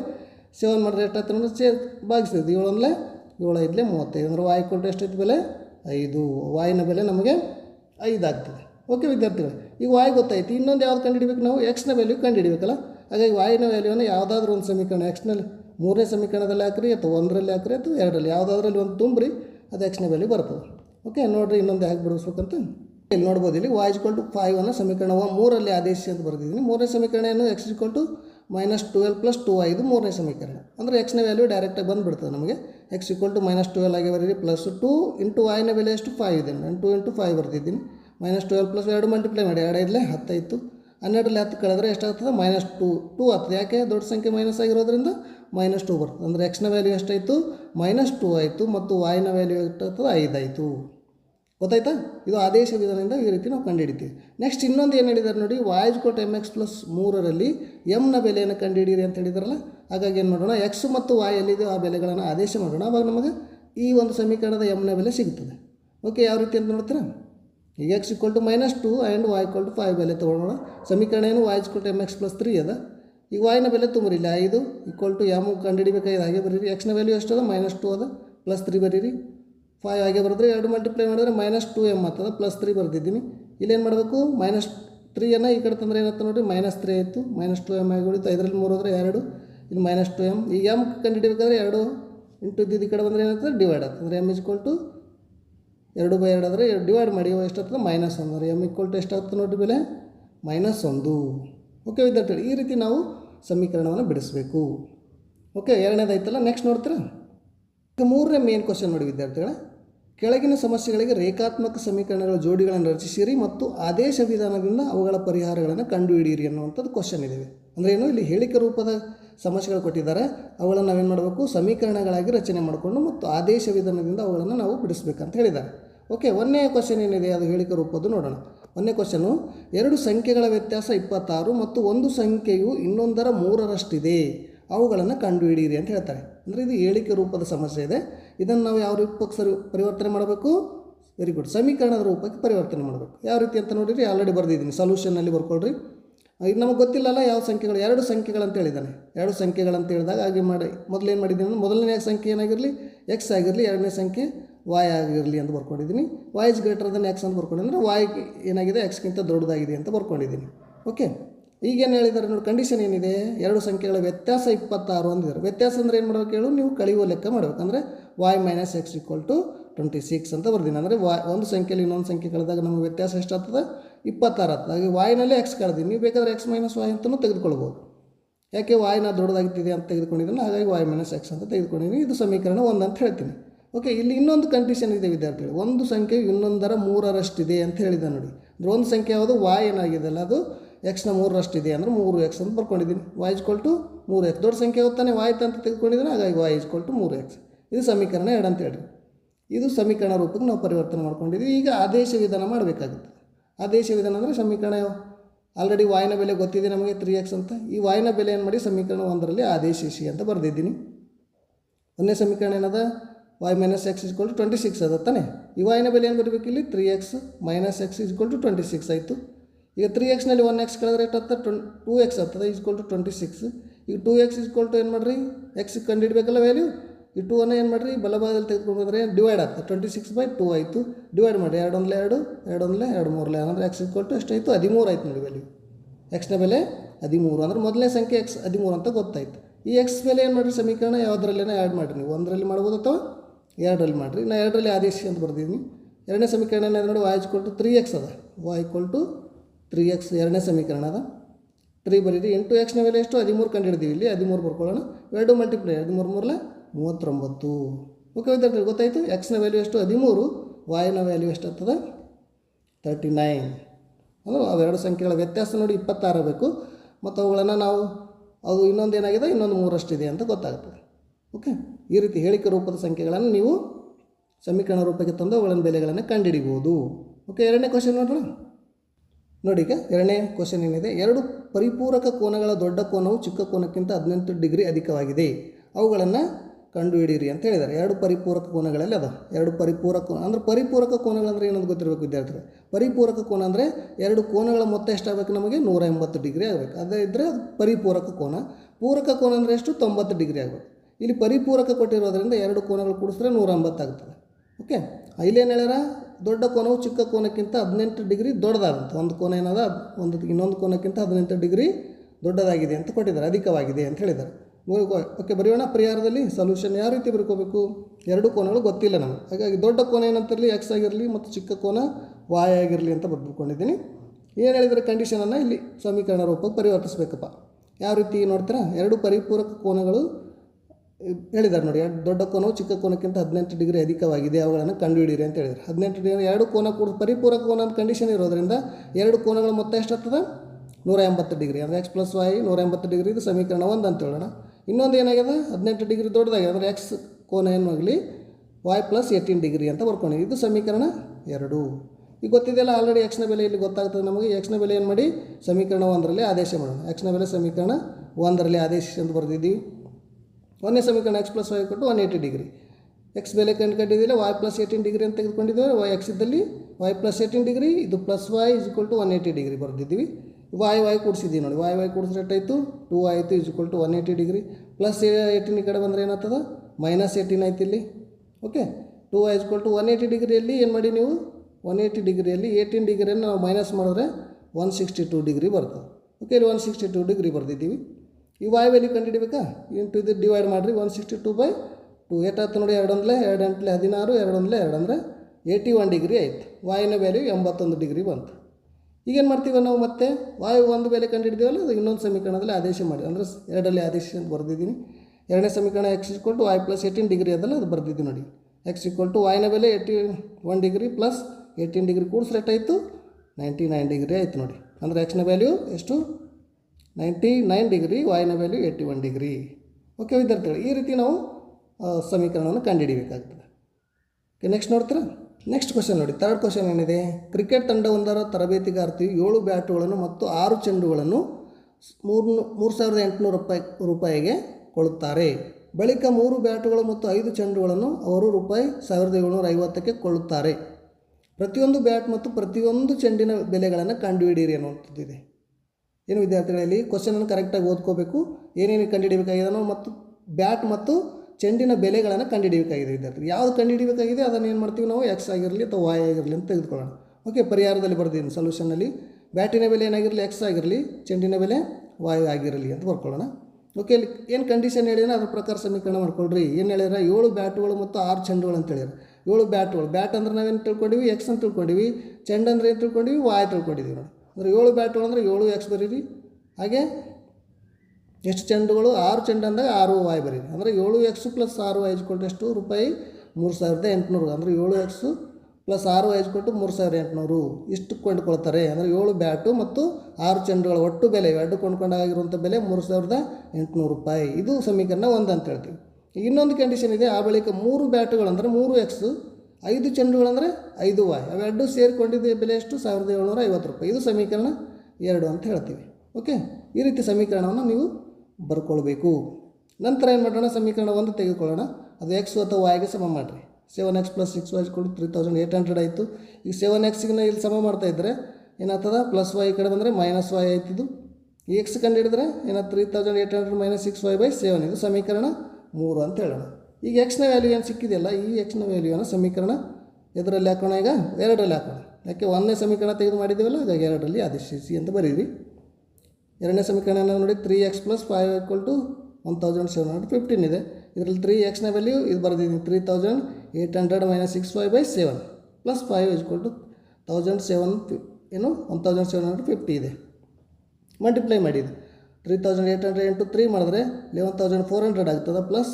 seven ಮಾಡಿದ್ರೆ ಎಷ್ಟಾಗ್ತದೆ ಅಂದರೆ ಸೇ ಭಾಗಿಸ್ತಿದ್ವಿ. ಏಳು ಒಂದಲೇ ಏಳು ಐದಲೇ ಮೂವತ್ತೈದು. ಅಂದರೆ ವಾಯ್ ಕೊಟ್ಟು ಎಷ್ಟೈತೆ ಬೆಲೆ? ಐದು. ವಾಯಿನ ಬೆಲೆ ನಮಗೆ ಐದು ಆಗ್ತದೆ. ಓಕೆ ವಿದ್ಯಾರ್ಥಿಗಳು ಈಗ ವಾಯ್ ಗೊತ್ತಾಯ್ತು. ಇನ್ನೊಂದು ಯಾವ್ದು ಕಂಡುಹಿಡಬೇಕು ನಾವು? ಎಕ್ಸ್ನ ವ್ಯಾಲ್ಯೂ ಕಂಡುಹಿಡಬೇಕಲ್ಲ? ಹಾಗಾಗಿ ವಾಯಿನ ವ್ಯಾಲ್ಯೂನ ಯಾವುದಾದ್ರೂ ಒಂದು ಸಮೀಕರಣ ಎಕ್ಸ್ನಲ್ಲಿ ಮೂರನೇ ಸಮೀಕರಣದಲ್ಲಿ ಹಾಕ್ರಿ ಅಥವಾ ಒಂದರಲ್ಲಿ ಹಾಕ್ರಿ ಅಥವಾ ಎರಡರಲ್ಲಿ. ಯಾವುದಾದ್ರಲ್ಲಿ ಒಂದು ತುಂಬ್ರಿ ಅದು ಎಕ್ಸ್ನ ವ್ಯಾಲ್ಯೂ ಬರ್ತದೆ. ಓಕೆ ನೋಡಿರಿ ಇನ್ನೊಂದು ಹೇಗೆ ಬಿಡಿಸ್ಬೇಕಂತ. ಇಲ್ಲಿ ನೋಡ್ಬೋದು ಇಲ್ಲಿ ವಾಯ್ ಇಕ್ವಲ್ ಟು ಫೈವ್ ಅನ್ನೋ ಸಮೀಕರಣ ಮೂರಲ್ಲಿ ಆದೇಶ ಅಂತ ಬರೆದಿದ್ದೀನಿ. ಮೂರನೇ ಸಮೀಕರಣ ಏನು? X equal to minus twelve plus two ಐದು ಮೂರನೇ ಸಮೀಕರಣ. ಅಂದರೆ ಎಕ್ಸ್ನ ವ್ಯಾಲ್ಯೂ ಡೈರೆಕ್ಟಾಗಿ ಬಂದುಬಿಡ್ತದೆ ನಮಗೆ. X equal to minus twelve ಆಗಿ ಬರೀರಿ ಪ್ಲಸ್ ಟು ಇಂಟು ಐನ ಬೆಲೆ ಎಷ್ಟು? ಫೈವ್ ಇದೆ. ನಾನು ಟು ಇಂಟು ಫೈವ್ ಬರ್ತಿದ್ದೀನಿ ಮೈನಸ್ ಟ್ವೆಲ್ ಪ್ಲಸ್ ಎರಡು ಮಲ್ಟಿಪ್ಲೈ ಮಾಡಿ. ಎರಡು ಐದಲೇ ಹತ್ತಾಯಿತು ಹನ್ನೆರಡರಲ್ಲಿ ಹತ್ತು ಕಳೆದ್ರೆ ಎಷ್ಟಾಗ್ತದೆ? ಮೈನಸ್ ಟು ಟೂ ಆಗ್ತದೆ. ಯಾಕೆ? ದೊಡ್ಡ ಸಂಖ್ಯೆ ಮೈನಸ್ ಆಗಿರೋದ್ರಿಂದ ಮೈನಸ್ ಟು ಬರ್ತದೆ. ಅಂದರೆ ಎಕ್ಸ್ನ ವ್ಯಾಲ್ಯೂ ಎಷ್ಟಾಯಿತು? ಮೈನಸ್ ಟು ಆಯಿತು ಮತ್ತು ವಾಯಿನ ವ್ಯಾಲ್ಯೂ ಎಷ್ಟಾಗ್ತದೆ? ಐದಾಯಿತು ಗೊತ್ತಾಯ್ತಾ? ಇದು ಆದೇಶ ವಿಧಾನದಿಂದ ಈ ರೀತಿ ನಾವು ಕಂಡುಹಿಡಿತೀವಿ. ನೆಕ್ಸ್ಟ್ ಇನ್ನೊಂದು ಏನು ಹೇಳಿದ್ದಾರೆ ನೋಡಿ? ವಾಯ್ಸ್ ಕೊಟ್ಟು ಎಂ ಎಕ್ಸ್ ಪ್ಲಸ್ ಮೂರರಲ್ಲಿ ಎಮ್ನ ಬೆಲೆಯನ್ನು ಕಂಡುಹಿಡಿಯಿರಿ ಅಂತ ಹೇಳಿದಾರಲ್ಲ? ಹಾಗಾಗಿ ಏನು ಮಾಡೋಣ? ಎಕ್ಸ್ ಮತ್ತು ವಾಯ್ ಎಲ್ಲಿದೆ ಆ ಬೆಲೆಗಳನ್ನು ಆದೇಶ ಮಾಡೋಣ. ಅವಾಗ ನಮಗೆ ಈ ಒಂದು ಸಮೀಕರಣದ ಎಮ್ನ ಬೆಲೆ ಸಿಗುತ್ತದೆ ಓಕೆ ಯಾವ ರೀತಿ ಅಂತ ನೋಡ್ತೀರಾ? ಈಗ x equal to minus two and y equal to five ಬೆಲೆ ತೊಗೊಳ್ಳೋಣ. ಸಮೀಕರಣ ಏನು? Y equal to m x plus three ಅದ ಈಗ ವಾಯ್ನ ಬೆಲೆ ತುಂಬ್ರಿ. ಐದು ಈಕ್ವಲ್ ಟು ಎಂ ಕಂಡುಹಿಡಿಬೇಕಾಗಿದೆ ಹಾಗೆ ಬರೀರಿ. ಎಕ್ಸ್ನ ವ್ಯಾಲ್ಯೂ ಎಷ್ಟು ಅದ? ಮೈನಸ್ ಟು ಅದ. ಪ್ಲಸ್ ತ್ರೀ ಬರೀರಿ. ಫೈವ್ ಹಾಗೆ ಬರೆದ್ರೆ ಎರಡು ಮಲ್ಟಿಪ್ಲೈ ಮಾಡಿದ್ರೆ ಮೈನಸ್ ಟು ಎಂ ಆಗ್ತದೆ ಪ್ಲಸ್ ತ್ರೀ ಬರೆದಿದ್ದೀನಿ. ಇಲ್ಲೇನು ಮಾಡಬೇಕು? ಮೈನಸ್ ತ್ರೀಯನ್ನು ಈ ಕಡೆ ತಂದರೆ ಏನಾಗ್ತದೆ ನೋಡಿ ಮೈನಸ್ ತ್ರೀ ಆಯಿತು. ಮೈನಸ್ ಟು ಎಂ ಆಗಿ ಐದರಲ್ಲಿ ಮೂರು ಹೋದ್ರೆ ಎರಡು. ಇಲ್ಲಿ ಮೈನಸ್ ಟು ಎಂ ಈ ಎಂ ಕಂಡುಹಿಡಿಬೇಕಾದ್ರೆ ಎರಡು ಇಂಟು ಇದ್ದಿದ್ದು ಈ ಕಡೆ ಬಂದರೆ ಏನಾಗ್ತದೆ ಡಿವೈಡ್ ಆಗ್ತದೆ. ಅಂದರೆ ಎಂ ಇಸ್ಕೊಲ್ ಟು ಎರಡು ಬೈ ಎರಡು ಆದರೆ ಡಿವೈಡ್ ಮಾಡಿ ಎಷ್ಟಾಗ್ತದೆ ಮೈನಸ್ ಒಂದು. ಅಂದರೆ ಎಂ ಇಕ್ವಲ್ ಟು ಎಷ್ಟಾಗ್ತದೆ ನೋಡಿ ಬೆಲೆ? ಮೈನಸ್ ಒಂದು. ಓಕೆ ವಿದ್ಯಾರ್ಥಿಗಳು, ಈ ರೀತಿ ನಾವು ಸಮೀಕರಣವನ್ನು ಬಿಡಿಸಬೇಕು. ಓಕೆ ಎರಡನೇದಾಯ್ತಲ್ಲ ನೆಕ್ಸ್ಟ್ ನೋಡ್ತೀರಾ? ಈಗ ಮೂರನೇ ಮೇನ್ ಕ್ವಶನ್ ನೋಡಿ ವಿದ್ಯಾರ್ಥಿಗಳ. ಕೆಳಗಿನ ಸಮಸ್ಯೆಗಳಿಗೆ ರೇಖಾತ್ಮಕ ಸಮೀಕರಣಗಳ ಜೋಡಿಗಳನ್ನು ರಚಿಸಿರಿ ಮತ್ತು ಆದೇಶ ವಿಧಾನದಿಂದ ಅವುಗಳ ಪರಿಹಾರಗಳನ್ನು ಕಂಡುಹಿಡಿಯಿರಿ ಅನ್ನುವಂಥದ್ದು ಕ್ವಶನ್ ಇದೆ ಅಂದರೆ ಏನು, ಇಲ್ಲಿ ಹೇಳಿಕೆ ರೂಪದ ಸಮಸ್ಯೆಗಳು ಕೊಟ್ಟಿದ್ದಾರೆ, ಅವುಗಳನ್ನು ನಾವೇನು ಮಾಡಬೇಕು? ಸಮೀಕರಣಗಳಾಗಿ ರಚನೆ ಮಾಡಿಕೊಂಡು ಮತ್ತು ಆದೇಶ ವಿಧಾನದಿಂದ ಅವುಗಳನ್ನು ನಾವು ಬಿಡಿಸ್ಬೇಕಂತ ಹೇಳಿದ್ದಾರೆ. ಓಕೆ, ಒಂದನೇ ಕ್ವಶನ್ ಏನಿದೆ? ಅದು ಹೇಳಿಕೆ ರೂಪದ್ದು ನೋಡೋಣ. ಒಂದನೇ ಕ್ವಶನು ಎರಡು ಸಂಖ್ಯೆಗಳ ವ್ಯತ್ಯಾಸ ಇಪ್ಪತ್ತಾರು ಮತ್ತು ಒಂದು ಸಂಖ್ಯೆಯು ಇನ್ನೊಂದರ ಮೂರರಷ್ಟಿದೆ. ಅವುಗಳನ್ನು ಕಂಡುಹಿಡಿಯಿರಿ ಅಂತ ಹೇಳ್ತಾರೆ. ಅಂದರೆ ಇದು ಹೇಳಿಕೆ ರೂಪದ ಸಮಸ್ಯೆ ಇದೆ. ಇದನ್ನು ನಾವು ಯಾವ ರೂಪಕ್ಕೆ ಸರಿ ಪರಿವರ್ತನೆ ಮಾಡಬೇಕು? ವೆರಿ ಗುಡ್ ಸಮೀಕರಣದ ರೂಪಕ್ಕೆ ಪರಿವರ್ತನೆ ಮಾಡಬೇಕು. ಯಾವ ರೀತಿ ಅಂತ ನೋಡಿರಿ? ಆಲ್ರೆಡಿ ಬರೆದಿದ್ದೀನಿ. ಸೊಲ್ಯೂಷನ್ನಲ್ಲಿ ಬರ್ಕೊಳ್ರಿ. ಈಗ ನಮಗೆ ಗೊತ್ತಿಲ್ಲಲ್ಲ ಯಾವ ಸಂಖ್ಯೆಗಳು, ಎರಡು ಸಂಖ್ಯೆಗಳಂತ ಹೇಳಿದ್ದಾನೆ. ಎರಡು ಸಂಖ್ಯೆಗಳಂತ ಹೇಳಿದಾಗ ಹಾಗೆ ಮಾಡಿ, ಮೊದಲು ಏನು ಮಾಡಿದ್ದೀನಿ ಅಂದರೆ ಮೊದಲನೇ ಸಂಖ್ಯೆ ಏನಾಗಿರಲಿ ಎಕ್ಸ್ ಆಗಿರಲಿ, ಎರಡನೇ ಸಂಖ್ಯೆ ವಾಯ್ ಆಗಿರಲಿ ಅಂತ ಬರ್ಕೊಂಡಿದ್ದೀನಿ. Y is greater than x ಅಂತ ಬರ್ಕೊಂಡಿದ್ದೀನಿ ಅಂದರೆ ವಾಯ್ ಏನಾಗಿದೆ ಎಕ್ಸ್ಗಿಂತ ದೊಡ್ಡದಾಗಿದೆ ಅಂತ ಬರ್ಕೊಂಡಿದ್ದೀನಿ. ಓಕೆ ಈಗೇನು ಹೇಳಿದ್ದಾರೆ ನೋಡಿ ಕಂಡೀಷನ್ ಏನಿದೆ? ಎರಡು ಸಂಖ್ಯೆಗಳ ವ್ಯತ್ಯಾಸ ಇಪ್ಪತ್ತಾರು ಅಂದಿದ್ದಾರೆ. ವ್ಯತ್ಯಾಸ ಅಂದರೆ ಏನು ಮಾಡ್ಬೇಕು ಹೇಳು, ನೀವು ಕಳೆಯುವ ಲೆಕ್ಕ ಮಾಡಬೇಕು. ಅಂದರೆ y minus x equal to twenty six ಅಂತ ಬರ್ದಿನಿ. ಅಂದರೆ ವಾ ಒಂದು ಸಂಖ್ಯೆಯಲ್ಲಿ ಇನ್ನೊಂದು ಸಂಖ್ಯೆ ಕಳೆದಾಗ ನಮಗೆ ವ್ಯತ್ಯಾಸ ಎಷ್ಟಾಗ್ತದೆ? ಇಪ್ಪತ್ತಾರು ಹಾಗೆ ವಾಯ್ನಲ್ಲೇ ಎಕ್ಸ್ ಕಳೆದಿ ನೀವು ಬೇಕಾದರೆ ಎಕ್ಸ್ ಮೈನಸ್ ವಾಯ್ ಅಂತಲೂ ತೆಗೆದುಕೊಳ್ಬೋದು. ಯಾಕೆ ವಾಯ್ನ ದೊಡ್ಡದಾಗ್ತಿದೆ ಅಂತ ತೆಗೆದುಕೊಂಡಿದ್ದೀನಿ ಹಾಗಾಗಿ ವಾಯ್ ಮೈನಸ್ ಎಕ್ಸ್ ಅಂತ ತೆಗೆದುಕೊಂಡಿದ್ದೀನಿ. ಇದು ಸಮೀಕರಣ ಒಂದು ಅಂತ ಹೇಳ್ತೀನಿ. ಓಕೆ ಇಲ್ಲಿ ಇನ್ನೊಂದು ಕಂಡೀಷನ್ ಇದೆ ವಿದ್ಯಾರ್ಥಿಗಳು. ಒಂದು ಸಂಖ್ಯೆ ಇನ್ನೊಂದರ ಮೂರರಷ್ಟಿದೆ ಅಂತ ಹೇಳಿದೆ ನೋಡಿ. ಅಂದರೆ ಒಂದು ಸಂಖ್ಯೆ ಯಾವುದು? ವಾಯ್ ಏನಾಗಿದೆಯಲ್ಲ ಅದು ಎಕ್ಸ್ನ ಮೂರರಷ್ಟಿದೆ ಅಂದರೆ ಮೂರು ಎಕ್ಸ್ ಅಂತ ಬರ್ಕೊಂಡಿದ್ದೀನಿ. ವಾಯ್ ಇಸ್ಕೊಲ್ ಟು ಮೂರು ಎಕ್ಸ್ ದೊಡ್ಡ ಸಂಖ್ಯೆ ಹೋಗ್ತಾನೆ ವಾಯ್ ಅಂತ ತೆಗೆದುಕೊಂಡಿದ್ದೀನಿ, ಹಾಗಾಗಿ ವಾಯ್ ಇಸ್ಕೊಲ್ ಟು ಮೂರು ಎಕ್ಸ್ ಇದು ಸಮೀಕರಣ ಎರಡು ಅಂತ ಹೇಳಿ ಇದು ಸಮೀಕರಣ ರೂಪಕ್ಕೆ ನಾವು ಪರಿವರ್ತನೆ ಮಾಡ್ಕೊಂಡಿದ್ದೀವಿ. ಈಗ ಆದೇಶ ವಿಧಾನ ಮಾಡಬೇಕಾಗುತ್ತೆ. ಆದೇಶ ವಿಧಾನ ಅಂದರೆ ಸಮೀಕರಣ ಆಲ್ರೆಡಿ ವಾಯಿನ ಬೆಲೆ ಗೊತ್ತಿದೆ ನಮಗೆ ತ್ರೀ ಎಕ್ಸ್ ಅಂತ. ಈ ವಾಯಿನ ಬೆಲೆ ಏನು ಮಾಡಿ ಸಮೀಕರಣ ಒಂದರಲ್ಲಿ ಆದೇಶಿಸಿ ಅಂತ ಬರೆದಿದ್ದೀನಿ. ಒಂದನೇ ಸಮೀಕರಣ ಏನದ? Y minus x equal to twenty six ಅದ ತಾನೆ. ಈ ವಾಯಿನ ಬೆಲೆ ಏನು ಬರಬೇಕು ಇಲ್ಲಿ? Three x minus x equal to twenty six ಆಯಿತು. ಈಗ ತ್ರೀ ಎಕ್ಸ್ನಲ್ಲಿ ಒನ್ ಎಕ್ಸ್ ಕಳೆದ್ರೆ ಎಷ್ಟು ಆಗ್ತದೆ? ಟ್ವೆನ್ ಟೂ ಎಕ್ಸ್ ಆಗ್ತದೆ. ಇಸ್ಕೊಲ್ ಟು ಟ್ವೆಂಟಿ ಸಿಕ್ಸ್ ಈಗ ಟೂ ಎಕ್ಸ್ ಇಸ್ಕೊಲ್ ಟು ಏನು ಮಾಡಿರಿ? ಎಕ್ಸ್ ಕಂಡುಹಿಡಬೇಕಲ್ಲ ವ್ಯಾಲ್ಯೂ ಈ ಟೂ ಅನ್ನ ಏನು ಮಾಡಿರಿ? ಬಲಭಾಗದಲ್ಲಿ ತೆಗೆದುಕೊಂಡು ಬಂದರೆ ಡಿವೈಡ್ ಆಗ್ತದೆ. ಟ್ವೆಂಟಿ ಸಿಕ್ಸ್ ಬೈ ಟೂ ಆಯಿತು. ಡಿವೈಡ್ ಮಾಡಿ ಎರಡು ಒಂದಲೇ ಎರಡು ಎರಡು ಒಂದಲೇ ಎರಡು ಮೂರಲೇ ಅಂದರೆ ಎಕ್ಸ್ ಕೊಟ್ಟು ಎಷ್ಟಾಯಿತು ಹದಿಮೂರು ಆಯ್ತು ನೋಡಿ ವ್ಯಾಲ್ಯೂ ಎಕ್ಸ್ನ ಬೆಲೆ ಹದಿಮೂರು. ಅಂದರೆ ಮೊದಲನೇ ಸಂಖ್ಯೆ ಎಕ್ಸ್ ಹದಿಮೂರು ಅಂತ ಗೊತ್ತಾಯ್ತು. ಈ ಎಕ್ಸ್ ಬೆಲೆ ಏನು ಮಾಡಿರಿ? ಸಮೀಕರಣ ಯಾವುದರಲ್ಲೇನೋ ಆ್ಯಡ್ ಮಾಡಿರಿ ನೀವು. ಒಂದರಲ್ಲಿ ಮಾಡ್ಬೋದು ಅಥವಾ ಎರಡರಲ್ಲಿ ಮಾಡಿರಿ. ನಾನು ಎರಡರಲ್ಲಿ ಆದೇಶ ಅಂತ ಬರ್ದಿದ್ದೀನಿ ಎರಡನೇ ಸಮೀಕರಣ ಏನಾದ್ರು ನೋಡಿ? Y equal to three x ಅದ. Y equal to three x ಎರಡನೇ ಸಮೀಕರಣ ಅದ. ತ್ರೀ ಬರೀರಿ. ಎಂಟು ಎಕ್ಸ್ನ ಬೆಲೆ ಎಷ್ಟು? ಹದಿಮೂರು ಕಂಡು ಹಿಡಿದೀವಿ ಇಲ್ಲಿ. ಹದಿಮೂರು ಬರ್ಕೊಳ್ಳೋಣ. ಎರಡು ಮಲ್ಟಿಪ್ಲೈ ಹದಿಮೂರು ಮೂರಲೆ ಮೂವತ್ತೊಂಬತ್ತು. ಓಕೆ ವಿದ್ಯಾರ್ಥಿ ಗೊತ್ತಾಯಿತು? ಎಕ್ಸ್ನ ವ್ಯಾಲ್ಯೂ ಎಷ್ಟು? ಹದಿಮೂರು. ವಾಯ್ನ ವ್ಯಾಲ್ಯೂ ಎಷ್ಟು ಆಗ್ತದೆ? ತರ್ಟಿ ನೈನ್ ಅಂದರೆ ಅವೆರಡು ಸಂಖ್ಯೆಗಳ ವ್ಯತ್ಯಾಸ ನೋಡಿ ಇಪ್ಪತ್ತಾರು ಬೇಕು. ಮತ್ತು ಅವುಗಳನ್ನು ನಾವು, ಅದು ಇನ್ನೊಂದು ಏನಾಗಿದೆ? ಇನ್ನೊಂದು ಮೂರಷ್ಟಿದೆ ಅಂತ ಗೊತ್ತಾಗ್ತದೆ. ಓಕೆ ಈ ರೀತಿ ಹೇಳಿಕೆ ರೂಪದ ಸಂಖ್ಯೆಗಳನ್ನು ನೀವು ಸಮೀಕರಣ ರೂಪಕ್ಕೆ ತಂದು ಅವುಗಳ ಬೆಲೆಗಳನ್ನು ಕಂಡುಹಿಡಿಬೋದು. ಓಕೆ ಎರಡನೇ ಕ್ವಶನ್ ನೋಡೋಣ. ನೋಡಿ ಈಗ ಎರಡನೇ ಕ್ವಶನ್ ಏನಿದೆ? ಎರಡು ಪರಿಪೂರಕ ಕೋನಗಳ ದೊಡ್ಡ ಕೋನವು ಚಿಕ್ಕ ಕೋನಕ್ಕಿಂತ ಹದಿನೆಂಟು ಡಿಗ್ರಿ ಅಧಿಕವಾಗಿದೆ. ಅವುಗಳನ್ನು ಕಂಡುಹಿಡಿಯಿರಿ ಅಂತ ಹೇಳಿದ್ದಾರೆ. ಎರಡು ಪರಿಪೂರಕ ಕೋನಗಳಲ್ಲಿ ಅದ ಎರಡು ಪರಿಪೂರಕ ಕೋನ ಅಂದರೆ ಪರಿಪೂರಕ ಕೋನಗಳಂದ್ರೆ ಏನಂತ ಗೊತ್ತಿರಬೇಕು ವಿದ್ಯಾರ್ಥಿಗಳು? ಪರಿಪೂರಕ ಕೋನ ಅಂದರೆ ಎರಡು ಕೋನಗಳ ಮೊತ್ತ ಎಷ್ಟಾಗಬೇಕು ನಮಗೆ? ನೂರ ಎಂಬತ್ತು ಡಿಗ್ರಿ ಆಗಬೇಕು. ಅದೇ ಇದ್ದರೆ ಅದು ಪರಿಪೂರಕ ಕೋನ. ಪೂರಕ ಕೋನ ಅಂದರೆ ಎಷ್ಟು? ತೊಂಬತ್ತು ಡಿಗ್ರಿ ಆಗಬೇಕು. ಇಲ್ಲಿ ಪರಿಪೂರಕ ಕೊಟ್ಟಿರೋದ್ರಿಂದ ಎರಡು ಕೋನಗಳು ಕೂಡಿಸಿದ್ರೆ ನೂರ ಎಂಬತ್ತಾಗ್ತದೆ ಓಕೆ? ಇಲ್ಲೇನು ಹೇಳ್ಯಾರ? ದೊಡ್ಡ ಕೋನವು ಚಿಕ್ಕ ಕೋನಕ್ಕಿಂತ ಹದಿನೆಂಟು ಡಿಗ್ರಿ ದೊಡ್ಡದಾದಂಥ ಒಂದು ಕೋನ ಏನದ? ಒಂದು, ಇನ್ನೊಂದು ಕೋನಕ್ಕಿಂತ ಹದಿನೆಂಟು ಡಿಗ್ರಿ ದೊಡ್ಡದಾಗಿದೆ ಅಂತ ಕೊಟ್ಟಿದ್ದಾರೆ. ಅಧಿಕವಾಗಿದೆ ಅಂತ ಹೇಳಿದ್ದಾರೆ. ಓಕೆ ಬರೆಯೋಣ ಪರಿಹಾರದಲ್ಲಿ. ಸೊಲ್ಯೂಷನ್ ಯಾವ ರೀತಿ ಬರ್ಕೋಬೇಕು? ಎರಡು ಕೋನಗಳು ಗೊತ್ತಿಲ್ಲ ನಮಗೆ. ಹಾಗಾಗಿ ದೊಡ್ಡ ಕೋನ ಏನಂತಿರಲಿ ಎಕ್ಸ್ ಆಗಿರಲಿ ಮತ್ತು ಚಿಕ್ಕ ಕೋನ ವಾಯ್ ಆಗಿರಲಿ ಅಂತ ಬರ್ದುಕೊಂಡಿದ್ದೀನಿ ಏನು ಹೇಳಿದರೆ ಕಂಡೀಷನನ್ನು ಇಲ್ಲಿ ಸಮೀಕರಣ ರೂಪಕ್ಕೆ ಪರಿವರ್ತಿಸಬೇಕಪ್ಪ. ಯಾವ ರೀತಿ ನೋಡ್ತೀರಾ? ಎರಡು ಪರಿಪೂರಕ ಕೋನಗಳು ಹೇಳಿದ್ದಾರೆ ನೋಡಿ. ಎರಡು ದೊಡ್ಡ ಕೋನವು ಚಿಕ್ಕ ಕೋನಕ್ಕಿಂತ ಹದಿನೆಂಟು ಡಿಗ್ರಿ ಅಧಿಕವಾಗಿದೆ. ಅವುಗಳನ್ನು ಕಂಡುಹಿಡಿಯಿರಿ ಅಂತ ಹೇಳಿದರು. ಹದಿನೆಂಟು ಡಿಗ್ರಿ ಎರಡು ಕೋನ ಕೂಡ ಪರಿಪೂರಕ ಕೋನ ಅಂತ ಕಂಡೀಷನ್ ಇರೋದ್ರಿಂದ ಎರಡು ಕೋನಗಳ ಮೊತ್ತ ಎಷ್ಟಾಗ್ತದೆ? ನೂರ ಎಂಬತ್ತು ಡಿಗ್ರಿ. ಅಂದರೆ ಎಕ್ಸ್ ಪ್ಲಸ್ ವೈ ನೂರ ಎಂಬತ್ತು ಡಿಗ್ರಿ ಇದು ಸಮೀಕರಣ ಒಂದು ಅಂತ ಹೇಳೋಣ. ಇನ್ನೊಂದು ಏನಾಗಿದೆ? ಹದಿನೆಂಟು ಡಿಗ್ರಿ ದೊಡ್ಡದಾಗಿದೆ. ಅಂದರೆ ಎಕ್ಸ್ ಕೋನ ಏನಾಗಲಿ ವೈ ಪ್ಲಸ್ ಏಯ್ಟೀನ್ ಡಿಗ್ರಿ ಅಂತ ಬರ್ಕೊಂಡಿದ್ದೀವಿ ಇದು ಸಮೀಕರಣ ಎರಡು. ಈಗ ಗೊತ್ತಿದೆಯಲ್ಲ ಆಲ್ರೆಡಿ ಎಕ್ಸ್ನ ಬೆಲೆ ಇಲ್ಲಿ ಗೊತ್ತಾಗ್ತದೆ ನಮಗೆ. ಎಕ್ಸ್ನ ಬೆಲೆ ಏನು ಮಾಡಿ? ಸಮೀಕರಣ ಒಂದರಲ್ಲಿ ಆದೇಶ ಮಾಡೋಣ. ಎಕ್ಸ್ನ ಬೆಲೆ ಸಮೀಕರಣ ಒಂದರಲ್ಲಿ ಆದೇಶ ಅಂತ ಬರೆದಿದ್ದೀವಿ. ಒಂದೇ ಸಮೀಕರಣ ಎಕ್ಸ್ ಪ್ಲಸ್ ವೈ ಕೊಟ್ಟು ಒನ್ ಏಯ್ಟಿ ಡಿಗ್ರಿ. ಎಕ್ಸ್ ಬೆಲೆ ಕಂಡು ಕಂಡಿದ್ದಿಲ್ಲ ವೈ ಪ್ಲಸ್ ಏಯ್ಟೀನ್ ಡಿಗ್ರಿ ಅಂತ ತೆಗೆದುಕೊಂಡಿದ್ದೇವೆ ವೈ ಎಕ್ಸ್ ಇದ್ದಲ್ಲಿ ವೈ ಪ್ಲಸ್ ಏಯ್ಟೀನ್ ಡಿಗ್ರಿ, ಇದು plus y is equal to one eighty degree ಬರೆದಿದ್ದೀವಿ. Y y ಕೂಡಿಸಿದ್ದೀವಿ ನೋಡಿ. ವಾಯ್ ವಾಯ್ ಕೂಡಿಸಿದ್ರೆ ಎಷ್ಟಾಯಿತು ಟೂ ಆಯಿತು is equal to one eighty degree plus eighteen ಈ ಕಡೆ ಬಂದರೆ ಏನಾಗ್ತದೆ? ಮೈನಸ್ ಏಯ್ಟೀನ್ ಆಯ್ತು ಇಲ್ಲಿ. Okay two y is equal to one eighty ಡಿಗ್ರಿಯಲ್ಲಿ ಏನು ಮಾಡಿ ನೀವು? ಒನ್ ಏಯ್ಟಿ ಡಿಗ್ರಿಯಲ್ಲಿ ಏಯ್ಟೀನ್ ಡಿಗ್ರಿಯನ್ನು ನಾವು ಮೈನಸ್ ಮಾಡಿದ್ರೆ ಒನ್ ಸಿಕ್ಸ್ಟಿ ಟೂ ಡಿಗ್ರಿ ಬರ್ತದೆ. ಓಕೆ ಇಲ್ಲಿ ಒನ್ ಸಿಕ್ಸ್ಟಿ ಟೂ ಡಿಗ್ರಿ ಬರ್ದಿದ್ದೀವಿ. ಈ ವಾಯ್ ವ್ಯಾಲ್ಯೂ ಕಂಡುಹಿಡಬೇಕಾ? ಇಂಟು ಇದು ಡಿವೈಡ್ ಮಾಡಿರಿ one sixty two by two ಏಟಾಯ್ತು ನೋಡಿ? ಎರಡು ಒಂದಲೇ ಎರಡು ಎಂಟ್ಲೆ ಹದಿನಾರು ಎರಡು ಎರಡಂದರೆ ಏಯ್ಟಿ ಒನ್ ಡಿಗ್ರಿ ಆಯಿತು ವಾಯಿನ ವ್ಯಾಲ್ಯೂ ಎಂಬತ್ತೊಂದು ಡಿಗ್ರಿ ಬಂತು. ಈಗೇನು ಮಾಡ್ತೀವಿ ನಾವು ಮತ್ತೆ? ವಾಯು ಒಂದು ಬೆಲೆ ಕಂಡುಹಿಡಿದೀವಲ್ಲ ಅದು ಇನ್ನೊಂದು ಸಮೀಕರಣದಲ್ಲಿ ಆದೇಶ ಮಾಡಿ. ಅಂದರೆ ಎರಡರಲ್ಲಿ ಆದೇಶ ಅಂತ ಬರೆದಿದ್ದೀನಿ. ಎರಡನೇ ಸಮೀಕರಣ x equal to y plus eighteen degree ಅದಲ್ಲ, ಅದು ಬರ್ದಿದ್ದೀನಿ ನೋಡಿ. ಎಕ್ಸ್ ಇಕ್ವಲ್ ಟು ವಾಯ್ನ ಬೆಲೆ eighty one degree plus eighteen degree ಕೂಡಿಸ್ರೆ ಆಯಿತು ನೈಂಟಿ ನೈನ್ ಡಿಗ್ರಿ ಆಯಿತು ನೋಡಿ. ಅಂದರೆ ಎಕ್ಸ್ನ ವ್ಯಾಲ್ಯೂ ಎಷ್ಟು? Ninety nine degree ವಾಯಿನ value eighty one degree okay ವಿದ್ಯಾರ್ಥಿಗಳು, ಈ ರೀತಿ ನಾವು ಸಮೀಕರಣವನ್ನು ಕಂಡುಹಿಡಿಬೇಕಾಗ್ತದೆ ಓಕೆ ನೆಕ್ಸ್ಟ್ ನೋಡ್ತೀರಾ? ನೆಕ್ಸ್ಟ್ ಕ್ವಶನ್ ನೋಡಿ. ಥರ್ಡ್ ಕ್ವಶನ್ ಏನಿದೆ? ಕ್ರಿಕೆಟ್ ತಂಡವೊಂದರ ತರಬೇತಿಗಾರ್ತಿಯು ಏಳು ಬ್ಯಾಟುಗಳನ್ನು ಮತ್ತು ಆರು ಚೆಂಡುಗಳನ್ನು ಮೂರು ಮೂರು ಸಾವಿರದ ಎಂಟುನೂರು ರೂಪಾಯಿ, ರೂಪಾಯಿಗೆ ಕೊಳ್ಳುತ್ತಾರೆ ಬಳಿಕ ಮೂರು ಬ್ಯಾಟುಗಳು ಮತ್ತು ಐದು ಚೆಂಡುಗಳನ್ನು ಅವರು ರೂಪಾಯಿ ಸಾವಿರದ ಏಳ್ನೂರ ಐವತ್ತಕ್ಕೆ ಕೊಳ್ಳುತ್ತಾರೆ ಪ್ರತಿಯೊಂದು ಬ್ಯಾಟ್ ಮತ್ತು ಪ್ರತಿಯೊಂದು ಚೆಂಡಿನ ಬೆಲೆಗಳನ್ನು ಕಂಡುಹಿಡಿಯಿರಿ ಅನ್ನುವಂಥದ್ದಿದೆ ಏನು ವಿದ್ಯಾರ್ಥಿಗಳಲ್ಲಿ ಕ್ವಶನನ್ನು ಕರೆಕ್ಟಾಗಿ ಓದ್ಕೋಬೇಕು. ಏನೇನು ಕಂಡುಹಿಡಿಯಬೇಕಾಗಿದೆ ಮತ್ತು ಬ್ಯಾಟ್ ಮತ್ತು ಚೆಂಡಿನ ಬೆಲೆಗಳನ್ನು ಕಂಡುಹಿಡಿಯಬೇಕಾಗಿದೆ ವಿದ್ಯಾರ್ಥಿ ಯಾವುದು ಕಂಡುಹಿಡಿಯಬೇಕಾಗಿದೆ ಅದನ್ನು ಏನು ಮಾಡ್ತೀವಿ ನಾವು? ಎಕ್ಸ್ ಆಗಿರಲಿ ಅಥವಾ ವಾಯ್ ಆಗಿರಲಿ ಅಂತ ತೆಗೆದುಕೊಳ್ಳೋಣ. ಓಕೆ ಪರಿಹಾರದಲ್ಲಿ ಬರ್ದಿದ್ದೀನಿ. ಸೊಲ್ಯೂಷನಲ್ಲಿ ಬ್ಯಾಟಿನ ಬೆಲೆ ಏನಾಗಿರಲಿ? ಎಕ್ಸ್ ಆಗಿರಲಿ, ಚೆಂಡಿನ ಬೆಲೆ ವಾಯು ಆಗಿರಲಿ ಅಂತ ಬರ್ಕೊಳ್ಳೋಣ. ಓಕೆ ಇಲ್ಲಿ ಏನು ಕಂಡೀಷನ್ ಹೇಳಿದ್ರೆ ಅದ್ರ ಪ್ರಕಾರ ಸಮೀಕರಣ ಮಾಡ್ಕೊಳ್ರಿ. ಏನು ಹೇಳ್ಯಾರ? ಏಳು ಬ್ಯಾಟ್ಗಳು ಮತ್ತು ಆರು ಚೆಂಡುಗಳು ಅಂತ ಹೇಳ್ಯಾರ. ಏಳು ಬ್ಯಾಟ್ಗಳು ಬ್ಯಾಟ್ ಅಂದ್ರೆ ನಾವೇನು ತಿಳ್ಕೊಂಡಿವಿ? ಎಕ್ಸ್ ಅಂತ ತಿಳ್ಕೊಂಡಿವಿ. ಚೆಂಡು ಅಂದ್ರೆ ಏನು ತಿಳ್ಕೊಂಡಿವಿ? ವಾಯ್ ತಿಳ್ಕೊಂಡಿದ್ದೀವಿ ನೋಡಿ. ಅಂದರೆ ಏಳು ಬ್ಯಾಟ್ಗಳು ಅಂದರೆ ಏಳು ಎಕ್ಸ್ ಬರೀರಿ. ಹಾಗೆ ಎಷ್ಟು ಚೆಂಡುಗಳು? ಆರು ಚೆಂಡು ಅಂದಾಗ ಆರು ವಾಯ್ ಬರೀರಿ. ಅಂದರೆ ಏಳು ಎಕ್ಸ್ ಪ್ಲಸ್ ಆರು ವಾಯ್ ಕೊಟ್ಟು ಎಷ್ಟು? ರೂಪಾಯಿ ಮೂರು ಸಾವಿರದ ಎಂಟುನೂರು. ಅಂದರೆ ಏಳು ಎಕ್ಸು ಪ್ಲಸ್ ಆರು ವೈಜ್ ಕೊಟ್ಟು ಮೂರು ಸಾವಿರದ ಎಂಟುನೂರು. ಇಷ್ಟು ಕೊಂಡುಕೊಳ್ತಾರೆ. ಅಂದರೆ ಏಳು ಬ್ಯಾಟು ಮತ್ತು ಆರು ಚೆಂಡುಗಳ ಒಟ್ಟು ಬೆಲೆ. ಎರಡು ಕೊಂಡ್ಕೊಂಡಾಗಿರುವಂಥ ಬೆಲೆ ಮೂರು ಸಾವಿರದ ಎಂಟುನೂರು ರೂಪಾಯಿ. ಇದು ಸಮೀಕರಣ ಒಂದು ಅಂತ ಹೇಳ್ತೀವಿ. ಇನ್ನೊಂದು ಕಂಡೀಷನ್ ಇದೆ. ಆ ಬಳಿಕ ಮೂರು ಬ್ಯಾಟುಗಳಂದರೆ ಮೂರು ಎಕ್ಸು ಐದು ಚೆಂಡುಗಳಂದರೆ ಐದು ವಾಯ್ ಅವೆರಡು ಸೇರಿಕೊಂಡಿದ್ದ ಬೆಲೆ ಎಷ್ಟು? ಸಾವಿರದ ಏಳ್ನೂರ ಐವತ್ತು ರೂಪಾಯಿ. ಇದು ಸಮೀಕರಣ ಎರಡು ಅಂತ ಹೇಳ್ತೀವಿ. ಓಕೆ ಈ ರೀತಿ ಸಮೀಕರಣವನ್ನು ನೀವು ಬರ್ಕೊಳ್ಬೇಕು. ನಂತರ ಏನು ಮಾಡೋಣ? ಸಮೀಕರಣ ಒಂದು ತೆಗೆದುಕೊಳ್ಳೋಣ. ಅದು ಎಕ್ಸ್ ಅಥವಾ ವಾಯ್ಗೆ ಸಮ ಮಾಡಿರಿ. Seven x plus six y ಕೊಡು ತ್ರೀ ತೌಸಂಡ್ ಏಯ್ಟ್ ಹಂಡ್ರೆಡ್ ಆಯಿತು. ಈಗ ಸೆವೆನ್ ಎಕ್ಸ್ಗೆ ಇಲ್ಲಿ ಸಮ ಮಾಡ್ತಾ ಇದ್ದರೆ ಏನಾಗ್ತದ? ಪ್ಲಸ್ ವೈ ಈ ಕಡೆ ಬಂದರೆ ಮೈನಸ್ ವೈ ಆಯ್ತಿದ್ದು ಈ ಎಕ್ಸ್ ಕಂಡುಹಿಡಿದ್ರೆ ಏನೋ? Three thousand eight hundred minus six y by seven ಇದು ಸಮೀಕರಣ ಮೂರು ಅಂತ ಹೇಳೋಣ. ಈಗ ಎಕ್ಸ್ನ ವ್ಯಾಲ್ಯೂ ಏನು ಸಿಕ್ಕಿದೆಯಲ್ಲ, ಈ ಎಕ್ಸ್ನ ವ್ಯಾಲ್ಯೂನ ಸಮೀಕರಣ ಎದರಲ್ಲಿ ಹಾಕೋಣ ಈಗ? ಎರಡರಲ್ಲಿ ಹಾಕೋಣ. ಯಾಕೆ, ಒಂದನೇ ಸಮೀಕರಣ ತೆಗೆದು ಮಾಡಿದ್ದೀವಲ್ಲ, ಹಾಗಾಗಿ ಎರಡರಲ್ಲಿ ಆದೇಶಿಸಿ ಅಂತ ಬರೀರಿ. ಎರಡನೇ ಸಮೀಕರಣ ನೋಡಿ three x plus five equal to one thousand seven hundred fifteen ಇದೆ. ಇದರಲ್ಲಿ ತ್ರೀ ಎಕ್ಸ್ನ ವ್ಯಾಲ್ಯೂ ಇದು ಬರೆದಿದ್ದೀನಿ three thousand eight hundred minus six five by seven plus five equal to thousand seven ಏನು one thousand seven hundred fifty ಇದೆ. Multiply ಮಾಡಿದೆ three thousand eight hundred into three ಮಾಡಿದ್ರೆ eleven thousand four hundred ಆಗ್ತದೆ plus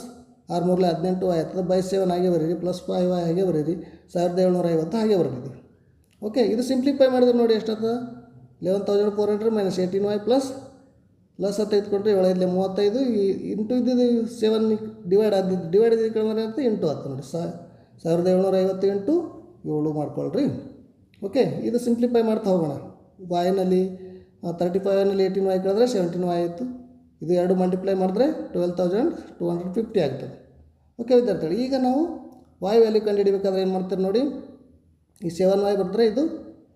ಆರು ಮೂರಲೆ ಹದಿನೆಂಟು ಆಯ್ತದೆ by seven ಹಾಗೆ ಬರೀರಿ ಪ್ಲಸ್ ಫೈವ್ ಹಾಗೆ ಬರೀರಿ, ಸಾವಿರದ ಏಳ್ನೂರ ಐವತ್ತು ಹಾಗೆ ಬರ್ತಿದ್ದೀವಿ ಓಕೆ ಇದು ಸಿಂಪ್ಲಿಫೈ ಮಾಡಿದ್ರೆ ನೋಡಿ ಎಷ್ಟಾಗ್ತದೆ? Eleven thousand four hundred minus eighteen y plus plus ಹತ್ತೈದು ಕೊಟ್ಟರೆ ಏಳೈದಲೆ ಮೂವತ್ತೈದು ಈ ಇಂಟು ಇದ್ದಿದ್ದು ಸೆವೆನ್ ಡಿವೈಡ್ ಆದ ಡಿವೈಡ್ ಇದ್ದಿದ್ದು ಕಡಿಮೆ ಅಂತ ಇಂಟು ಆಯ್ತು ನೋಡಿ ಸಾವಿರದ ಏಳ್ನೂರ ಐವತ್ತು ಇಂಟು ಏಳು ಮಾಡ್ಕೊಳ್ರಿ ಓಕೆ, ಇದು ಸಿಂಪ್ಲಿಫೈ ಮಾಡ್ತಾ ಹೋಗೋಣ. ವಾಯಿನಲ್ಲಿ ತರ್ಟಿ ಫೈವ್ನಲ್ಲಿ ಏಯ್ಟೀನ್ ವಾಯ್ ಕಳೆದ್ರೆ ಸೆವೆಂಟೀನ್ ವಾಯ್ ಆಯಿತು. ಇದು ಎರಡು ಮಲ್ಟಿಪ್ಲೈ ಮಾಡಿದ್ರೆ twelve thousand two hundred fifty ಆಗ್ತದೆ. ಓಕೆ, ವಿದ್ಯಾರ್ಥಿಗಳು, ಈಗ ನಾವು ವಾಯ್ ವ್ಯಾಲ್ಯೂ ಕಂಡುಹಿಡಿಬೇಕಾದ್ರೆ ಏನು ಮಾಡ್ತಾರೆ ನೋಡಿ? ಈ ಸೆವೆನ್ ವಾಯ್ ಬರೆದ್ರೆ ಇದು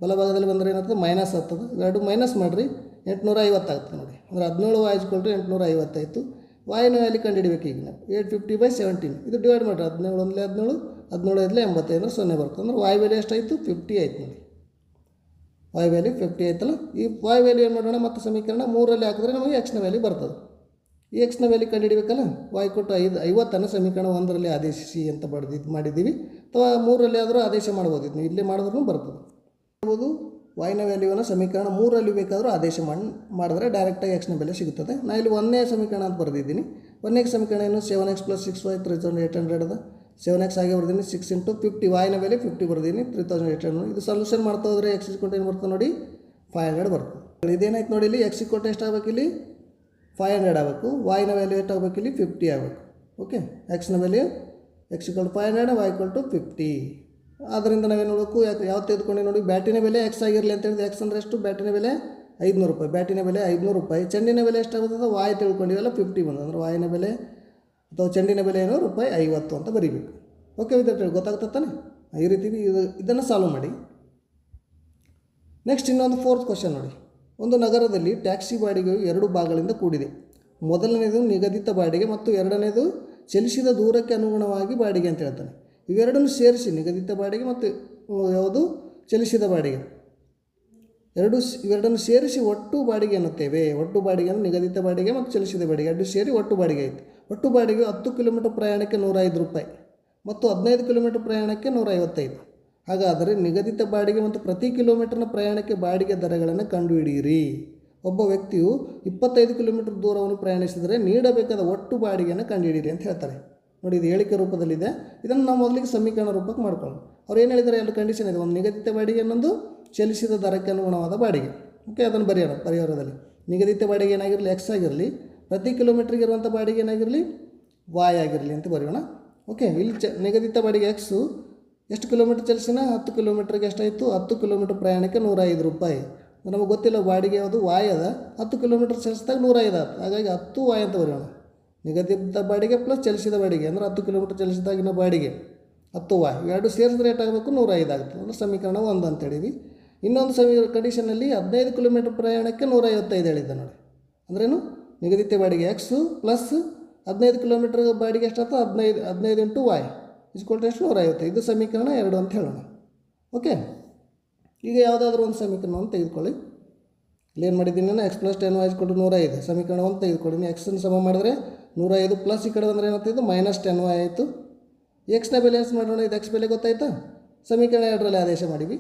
ಬಲಭಾಗದಲ್ಲಿ ಬಂದರೆ ಏನಾಗ್ತದೆ? ಮೈನಸ್ ಆಗ್ತದೆ. ಎರಡು ಮೈನಸ್ ಮಾಡಿರಿ ಎಂಟುನೂರ ಐವತ್ತು ಆಗ್ತದೆ ನೋಡಿ ಅಂದರೆ ಹದಿನೇಳು ವಾಯ್ ಕೊಟ್ಟರೆ ಎಂಟುನೂರ ಐವತ್ತಾಯಿತು ವಾಯಿನ ವ್ಯಾಲಿ ಕಂಡುಹಿಡಬೇಕು ಈಗ ನಾವು. ಏಯ್ಟ್ ಫಿಫ್ಟಿ ಬೈ ಸೆವೆಂಟೀನ್ ಇದು ಡಿವೈಡ್ ಮಾಡಿರಿ. ಹದಿನೇಳು ಒಂದಲೇ ಹದಿನೇಳು ಹದಿನೇಳು ಐದಲೇ ಎಂಬತ್ತೈದು ಸೊನ್ನೆ ಬರ್ತದೆ ಅಂದರೆ ವಾಯ್ ವ್ಯಾಲ್ಯೂ ಎಷ್ಟಾಯಿತು? ಫಿಫ್ಟಿ ಆಯ್ತು ನೋಡಿ ವಾಯ್ ವ್ಯಾಲ್ಯೂ ಫಿಫ್ಟಿ ಆಯ್ತಲ್ಲ? ಈ ವಾಯ್ ವ್ಯಾಲ್ಯೂ ಏನು ಮಾಡೋಣ? ಮತ್ತು ಸಮೀಕರಣ ಮೂರಲ್ಲಿ ಹಾಕಿದ್ರೆ ನಮಗೆ ಎಕ್ಸ್ನ ವ್ಯಾಲ್ಯೂ ಬರ್ತದೆ. ಈ ಎಕ್ಸ್ನ ವ್ಯಾಲ್ಯೂ ಕಂಡುಹಿಡಬೇಕಲ್ಲ? ವಾಯ್ ಕೊಟ್ಟು ಐದು ಐವತ್ತನ್ನು ಸಮೀಕರಣ ಒಂದರಲ್ಲಿ ಆದೇಶಿಸಿ ಅಂತ ಬಡ್ದಿದ್ದು ಮಾಡಿದ್ದೀವಿ. ಅಥವಾ ಮೂರರಲ್ಲಿ ಆದರೂ ಆದೇಶ ಮಾಡ್ಬೋದು ಇಲ್ಲಿ ಇಲ್ಲೇ ಮಾಡಿದ್ರೂ ಬರ್ತದೆ. ಮಾಡ್ಬೋದು ವೈನ ವ್ಯಾಲ್ಯೂವನ್ನು ಸಮೀಕರಣ ಮೂರಲ್ಲಿ ಬೇಕಾದರೂ ಆದೇಶ ಮಾಡಿ ಮಾಡಿದ್ರೆ ಡೈರೆಕ್ಟಾಗಿ ಎಕ್ಸ್ನ ಬೆಲೆ ಸಿಗುತ್ತದೆ. ನಾ ಇಲ್ಲಿ ಒಂದನೇ ಸಮೀಕರಣ ಅಂತ ಬರೆದಿದ್ದೀನಿ. ಒಂದನೇ ಸಮೀಕರಣ ಏನು? Seven x plus six y three thousand eight hundred ಅದ. ಸೆವೆನ್ ಎಕ್ಸ್ ಆಗಿ ಬರ್ದೀನಿ ಸಿಕ್ಸ್ ಇಂಟು ಫಿಫ್ಟಿ ವಾಯಿನ ಬೆಲೆ ಫಿಫ್ಟಿ ಬರ್ದೀನಿ ತ್ರೀ ತೌಸಂಡ್ ಏಯ್ಟ್ ಹಂಡ್ರೆಡ್ ಇದು ಸೊಲ್ಯೂಷನ್ ಮಾಡ್ತಾ ಹೋದರೆ ಎಕ್ಸ್ ಇಸ್ಕೊಂಡು ಏನು ಬರ್ತದೆ ನೋಡಿ? ಫೈವ್ ಹಂಡ್ರೆಡ್ ಬರ್ತದೆ. ಇದೇನಾಯ್ತು ನೋಡಿ ಇಲ್ಲಿ? ಎಕ್ಸ್ ಕೊಟ್ಟು ಎಷ್ಟು ಆಗಬೇಕು ಇಲ್ಲಿ? ಫೈವ್ ಹಂಡ್ರೆಡ್ ಆಗಬೇಕು. ವಾಯಿನ ವ್ಯಾಲ್ಯೂ ಎಷ್ಟು ಆಗಬೇಕು ಇಲ್ಲಿ? ಫಿಫ್ಟಿ ಆಗಬೇಕು. ಓಕೆ ಎಕ್ಸ್ನ value x equal five hundred y equal to fifty ಆದ್ದರಿಂದ ನಾವೇನು ನೋಡಬೇಕು, ಯಾಕೆ ಯಾವ್ದು ತೆಗೆದುಕೊಂಡು ನೋಡಿ ಬ್ಯಾಟಿನ ಬೆಲೆ ಎಕ್ಸ್ ಆಗಿರಲಿ ಅಂತ ಹೇಳಿದ್ರೆ ಎಕ್ಸ್ ಅಂದರೆ ಎಷ್ಟು? ಬ್ಯಾಟಿನ ಬೆಲೆ ಐದುನೂರು ರೂಪಾಯಿ. ಬ್ಯಾಟಿನ ಬೆಲೆ ಐದುನೂರು ರೂಪಾಯಿ. ಚೆಂಡಿನ ಬೆಲೆ ಎಷ್ಟಾಗುತ್ತದೆ ವಾಯ್ ತಿಳ್ಕೊಂಡಿವಲ್ಲ ಫಿಫ್ಟಿ ಬಂದು. ಅಂದ್ರೆ ವಾಯಿನ ಬೆಲೆ ಅಥವಾ ಚೆಂಡಿನ ಬೆಲೆ ಏನೋ ರೂಪಾಯಿ ಐವತ್ತು ಅಂತ ಬರೀಬೇಕು. ಓಕೆ ವಿದ್ಯಾರ್ಥಿಗಳು ಗೊತ್ತಾಗ್ತದೆ ತಾನೆ? ಈ ರೀತಿ ಇದು ಇದನ್ನು ಸಾಲ್ವ್ ಮಾಡಿ. ನೆಕ್ಸ್ಟ್ ಇನ್ನೊಂದು ಫೋರ್ತ್ ಕ್ವಶನ್ ನೋಡಿ. ಒಂದು ನಗರದಲ್ಲಿ ಟ್ಯಾಕ್ಸಿ ಬಾಡಿಗೆಯು ಎರಡು ಭಾಗಗಳಿಂದ ಕೂಡಿದೆ. ಮೊದಲನೇದು ನಿಗದಿತ ಬಾಡಿಗೆ ಮತ್ತು ಎರಡನೇದು ಚಲಿಸಿದ ದೂರಕ್ಕೆ ಅನುಗುಣವಾಗಿ ಬಾಡಿಗೆ ಅಂತ ಹೇಳ್ತಾನೆ. ಇವೆರಡನ್ನು ಸೇರಿಸಿ ನಿಗದಿತ ಬಾಡಿಗೆ ಮತ್ತು ಯಾವುದು? ಚಲಿಸಿದ ಬಾಡಿಗೆ. ಎರಡು ಇವೆರಡನ್ನು ಸೇರಿಸಿ ಒಟ್ಟು ಬಾಡಿಗೆ ಅನ್ನುತ್ತೇವೆ ಒಟ್ಟು ಬಾಡಿಗೆಯನ್ನು ನಿಗದಿತ ಬಾಡಿಗೆ ಮತ್ತು ಚಲಿಸಿದ ಬಾಡಿಗೆ. ಎರಡು ಸೇರಿ ಒಟ್ಟು ಬಾಡಿಗೆ ಆಯಿತು ಒಟ್ಟು ಬಾಡಿಗೆ ಹತ್ತು ಕಿಲೋಮೀಟರ್ ಪ್ರಯಾಣಕ್ಕೆ ನೂರ ಐದು ರೂಪಾಯಿ ಮತ್ತು ಹದಿನೈದು ಕಿಲೋಮೀಟರ್ ಪ್ರಯಾಣಕ್ಕೆ ನೂರ ಐವತ್ತೈದು ಹಾಗಾದರೆ ನಿಗದಿತ ಬಾಡಿಗೆ ಮತ್ತು ಪ್ರತಿ ಕಿಲೋಮೀಟರ್ನ ಪ್ರಯಾಣಕ್ಕೆ ಬಾಡಿಗೆ ದರಗಳನ್ನು ಕಂಡುಹಿಡಿಯಿರಿ. ಒಬ್ಬ ವ್ಯಕ್ತಿಯು ಇಪ್ಪತ್ತೈದು ಕಿಲೋಮೀಟರ್ ದೂರವನ್ನು ಪ್ರಯಾಣಿಸಿದರೆ ನೀಡಬೇಕಾದ ಒಟ್ಟು ಬಾಡಿಗೆಯನ್ನು ಕಂಡುಹಿಡಿಯಿರಿ ಅಂತ ಹೇಳ್ತಾರೆ. ನೋಡಿ ಇದು ಹೇಳಿಕೆ ರೂಪದಲ್ಲಿದೆ. ಇದನ್ನು ನಾವು ಮೊದಲಿಗೆ ಸಮೀಕರಣ ರೂಪಕ್ಕೆ ಮಾಡ್ಕೊಳ್ಳೋಣ. ಅವ್ರು ಏನು ಹೇಳಿದ್ದಾರೆ? ಎರಡು ಕಂಡೀಷನ್ ಇದೆ. ಒಂದು ನಿಗದಿತ ಬಾಡಿಗೆ ಅನ್ನೋದು ಚಲಿಸಿದ ದರಕ್ಕೆ ಅನುಗುಣವಾದ ಬಾಡಿಗೆ. ಓಕೆ ಅದನ್ನು ಬರೆಯೋಣ ಪರಿಹಾರದಲ್ಲಿ. ನಿಗದಿತ ಬಾಡಿಗೆ ಏನಾಗಿರಲಿ? ಎಕ್ಸ್ ಆಗಿರಲಿ. ಪ್ರತಿ ಕಿಲೋಮೀಟ್ರಿಗೆ ಇರುವಂಥ ಬಾಡಿಗೆ ಏನಾಗಿರಲಿ? ವಾಯ್ ಆಗಿರಲಿ ಅಂತ ಬರೆಯೋಣ. ಓಕೆ ಇಲ್ಲಿ ಚ ನಿಗದಿತ ಬಾಡಿಗೆ ಎಕ್ಸು ಎಷ್ಟು ಕಿಲೋಮೀಟ್ರ್ ಚಲಿಸಿನ? ಹತ್ತು ಕಿಲೋಮೀಟ್ರಿಗೆ ಎಷ್ಟಾಯಿತು? ಹತ್ತು ಕಿಲೋಮೀಟ್ರ್ ಪ್ರಯಾಣಕ್ಕೆ ನೂರ ಐದು ರೂಪಾಯಿ. ನಮಗೆ ಗೊತ್ತಿಲ್ಲ ಬಾಡಿಗೆ ಯಾವುದು ವಾಯ್ ಅದ. ಹತ್ತು ಕಿಲೋಮೀಟ್ರ್ ಚಲಿಸಿದಾಗ ನೂರ ಐದು ಆಯ್ತು. ಹಾಗಾಗಿ ಹತ್ತು ವಾಯ್ ಅಂತ ಬರೆಯೋಣ. ನಿಗದಿತ ಬಾಡಿಗೆ ಪ್ಲಸ್ ಚಲಿಸಿದ ಬಾಡಿಗೆ ಅಂದರೆ ಹತ್ತು ಕಿಲೋಮೀಟ್ರ್ ಚಲಿಸಿದಾಗಿನ ಬಾಡಿಗೆ. ಹತ್ತು ವಾಯ್ ಇವೆರಡು ಸೇರಿಸಿದ ರೇಟ್ ಆಗಬೇಕು ನೂರ ಐದು ಆಗುತ್ತೆ. ಅಂದರೆ ಸಮೀಕರಣ ಒಂದು ಅಂತ ಹೇಳಿದ್ವಿ. ಇನ್ನೊಂದು ಸಮೀ ಕಂಡೀಷನಲ್ಲಿ ಹದಿನೈದು ಕಿಲೋಮೀಟ್ರ್ ಪ್ರಯಾಣಕ್ಕೆ ನೂರ ಐವತ್ತೈದು ಹೇಳಿದ್ದೆ ನೋಡಿ. ಅಂದ್ರೇನು? ನಿಗದಿತ ಬಾಡಿಗೆ ಎಕ್ಸು ಪ್ಲಸ್ ಹದಿನೈದು ಕಿಲೋಮೀಟ್ರ್ ಬಾಡಿಗೆ ಎಷ್ಟಾಯ್ತು ಹದಿನೈದು ಹದಿನೈದು ಇಂಟು ವಾಯ್ ಇಸ್ಕೊಳ್ತು ಎಷ್ಟು? ನೂರ ಐವತ್ತೈದು ಇದು ಸಮೀಕರಣ ಎರಡು ಅಂತ ಹೇಳೋಣ. ಓಕೆ ಈಗ ಯಾವುದಾದ್ರೂ ಒಂದು ಸಮೀಕರಣವನ್ನು ತೆಗೆದುಕೊಳ್ಳಿ. ಇಲ್ಲೇನು ಮಾಡಿದ್ದೀನಿ ನಾನು? ಎಕ್ಸ್ ಪ್ಲಸ್ ಟೆನ್ ವಾಯ್ಸ್ ಕೊಟ್ಟು ನೂರ ಐದು ಸಮೀಕರಣವನ್ನು ತೆಗೆದುಕೊಳ್ಳಿ. ಎಕ್ಸನ್ನು ಸಮ ಮಾಡಿದ್ರೆ ನೂರ ಐದು ಪ್ಲಸ್ ಈ ಕಡೆ ಬಂದರೆ ಏನಾಗ್ತಿದ್ದು ಮೈನಸ್ ಟೆನ್ ವೈ ಆಯಿತು. ಎಕ್ಸ್ನ ಬ್ಯಾಲೆನ್ಸ್ ಮಾಡೋಣ ಇದು ಎಕ್ಸ್ ಬೆಲೆ ಗೊತ್ತಾಯ್ತಾ? ಸಮೀಕರಣ ಎರಡರಲ್ಲಿ ಆದೇಶ ಮಾಡಿವಿ.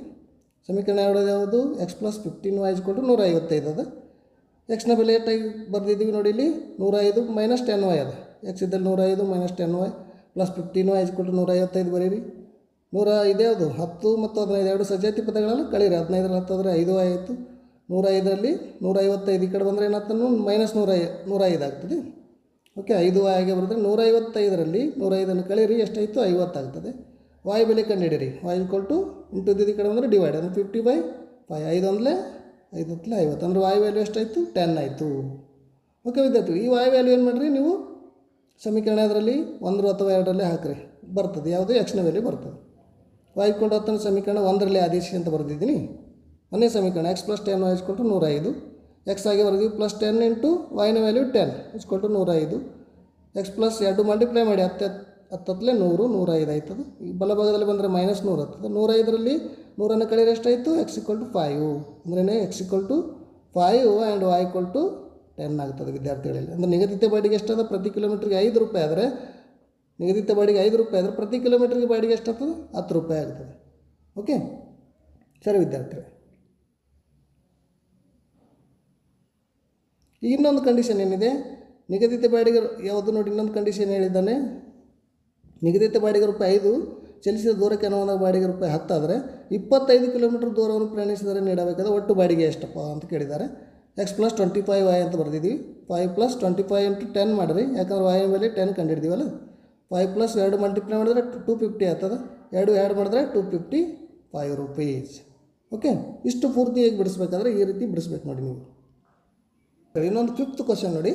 ಸಮೀಕರಣ ಎರಡು ಯಾವುದು? ಎಕ್ಸ್ ಪ್ಲಸ್ ಫಿಫ್ಟೀನ್ ವೈ ಇಸ್ಕೊಂಡು ನೂರ ಐವತ್ತೈದು ಅದು. ಎಕ್ಸ್ನ ಬೆಲೆ ಏಟಾಗಿ ಬರೆದಿದ್ದೀವಿ ನೋಡಿ ಇಲ್ಲಿ? ನೂರ ಐದು ಮೈನಸ್ ಟೆನ್ ವೈ ಅದ. ಎಕ್ಸ್ ಇದ್ದಲ್ಲಿ ನೂರ ಐದು minus ten y plus fifteen y ಕೊಟ್ಟು ನೂರ ಐವತ್ತೈದು ಬರೀರಿ. ನೂರ ಇದ್ಯಾವುದು ಹತ್ತು ಮತ್ತು ಹದಿನೈದು. ಎರಡು ಸಜಾತಿ ಪದಗಳನ್ನು ಕಳೀರಿ. ಹದಿನೈದರಲ್ಲಿ ಹತ್ತಾದರೆ ಐದು ಆಯಿತು. ನೂರ ಐದರಲ್ಲಿ ನೂರ ಐವತ್ತೈದು ಈ ಕಡೆ ಬಂದರೆ ಏನಾಗ್ತಾನು ಮೈನಸ್ ನೂರ ನೂರ ಐದು ಆಗ್ತದೆ. ಓಕೆ, ಐದು ಆಗಿ ಬರೆದ್ರೆ ನೂರ ಐವತ್ತೈದರಲ್ಲಿ ನೂರೈದನ್ನು ಕಳೀರಿ ಎಷ್ಟಾಯಿತು? ಐವತ್ತಾಗ್ತದೆ. ವಾಯು ಬೆಲೆ ಕಂಡುಹಿಡಿರಿ ವಾಯು ಕೊಟ್ಟು ಇಂಟು ದಿದಿ ಕಡೆ ಅಂದರೆ ಡಿವೈಡ್ ಅಂದರೆ ಫಿಫ್ಟಿ ಬೈ ಫೈ ಐದು ಅಂದಲೇ ಐದು ಹತ್ತಲೇ ಐವತ್ತು. ಅಂದರೆ ವಾಯು ವ್ಯಾಲ್ಯೂ ಎಷ್ಟಾಯಿತು? ಟೆನ್ ಆಯಿತು. ಓಕೆ ವಿದ್ಯಾರ್ಥಿ ಈ ವಾಯು ವ್ಯಾಲ್ಯೂ ಏನು ಮಾಡಿರಿ? ನೀವು ಸಮೀಕರಣ ಅದರಲ್ಲಿ ಒಂದರು ಅಥವಾ ಎರಡರಲ್ಲೇ ಹಾಕಿರಿ. ಬರ್ತದೆ. ಯಾವುದು ಎಕ್ಸ್ನ ವ್ಯಾಲ್ಯೂ ಬರ್ತದೆ. ವಾಯು ಕೊಂಡು ಹತ್ತನೇ ಸಮೀಕರಣ ಒಂದರಲ್ಲಿ ಆದೇಶಿ ಅಂತ ಬರೆದಿದ್ದೀನಿ. ಒಂದೇ ಸಮೀಕರಣ ಎಕ್ಸ್ ಪ್ಲಸ್ ಟೆನ್ ವಾಯ್ಸ್ ಕೊಟ್ಟು ನೂರ ಐದು ಎಕ್ಸ್ ಆಗಿ ಬರೆದಿವಿ ಪ್ಲಸ್ ಟೆನ್ ಇಂಟು ವೈನ ವ್ಯಾಲ್ಯೂ ಟೆನ್ ಇಸ್ಕೊಟ್ಟು ನೂರ ಐದು ಎಕ್ಸ್ ಪ್ಲಸ್ ಎರಡು ಮಲ್ಟಿಪ್ಲೈ ಮಾಡಿ ಹತ್ತು ಹತ್ತತ್ತಲೇ ನೂರು ನೂರ ಐದು ಆಯ್ತದೆ. ಈ ಬಲಭಾಗದಲ್ಲಿ ಬಂದರೆ ಮೈನಸ್ ನೂರು ಆಗ್ತದೆ ನೂರೈದರಲ್ಲಿ ನೂರನ್ನು ಕಳೆದ್ರೆ ಎಷ್ಟಾಯಿತು ಎಕ್ಸ್ ಇಕ್ವಲ್ ಟು ಫೈವ್ ಅಂದ್ರೇ x equal to five and y equal to ten ಆಗ್ತದೆ ವಿದ್ಯಾರ್ಥಿಗಳಲ್ಲಿ. ಅಂದರೆ ನಿಗದಿತ ಬಾಡಿಗೆ ಎಷ್ಟದ? ಪ್ರತಿ ಕಿಲೋಮೀಟ್ರಿಗೆ ಐದು ರೂಪಾಯಿ ಆದರೆ, ನಿಗದಿತ ಬಾಡಿಗೆ ಐದು ರೂಪಾಯಿ ಆದರೆ ಪ್ರತಿ ಕಿಲೋಮೀಟ್ರಿಗೆ ಬಾಡಿಗೆ ಎಷ್ಟಾಗ್ತದೆ ಹತ್ತು ರೂಪಾಯಿ ಆಗ್ತದೆ. ಓಕೆ ಸರಿ ವಿದ್ಯಾರ್ಥಿಗಳೇ. ಈಗ ಇನ್ನೊಂದು ಕಂಡೀಷನ್ ಏನಿದೆ? ನಿಗದಿತ ಬಾಡಿಗೆ ಯಾವುದು ನೋಡಿ, ಇನ್ನೊಂದು ಕಂಡೀಷನ್ ಹೇಳಿದ್ದಾನೆ. ನಿಗದಿತ ಬಾಡಿಗೆ ರೂಪಾಯಿ ಐದು, ಚಲಿಸಿದ ದೂರಕ್ಕೆ ಅನುವಾದ ಬಾಡಿಗೆ ರೂಪಾಯಿ ಹತ್ತಾದರೆ ಇಪ್ಪತ್ತೈದು ಕಿಲೋಮೀಟರ್ ದೂರವನ್ನು ಪ್ರಯಾಣಿಸಿದರೆ ನೀಡಬೇಕಾದ ಒಟ್ಟು ಬಾಡಿಗೆ ಎಷ್ಟಪ್ಪ ಅಂತ ಕೇಳಿದ್ದಾರೆ. X plus twenty five y ಅಂತ ಬರೆದಿದ್ದೀವಿ. Five plus twenty five into ten ಮಾಡಿರಿ. ಯಾಕಂದ್ರೆ ವಾಯ್ ಮೇಲೆ ಟೆನ್ ಕಂಡಿಡ್ದೀವಲ್ಲ ಫೈವ್ ಪ್ಲಸ್ ಎರಡು ಮಲ್ಟಿಪ್ಲೈ ಮಾಡಿದ್ರೆ ಟು ಫಿಫ್ಟಿ ಆಗ್ತದೆ. ಎರಡು ಎರಡು ಮಾಡಿದ್ರೆ two fifty five rupees okay ಇಷ್ಟು ಪೂರ್ತಿಯಾಗಿ ಬಿಡಿಸ್ಬೇಕಾದ್ರೆ ಈ ರೀತಿ ಬಿಡಿಸ್ಬೇಕು ನೋಡಿ ನೀವು. ಇನ್ನೊಂದು ಫಿಫ್ತ್ ಕ್ವಶನ್ ನೋಡಿ.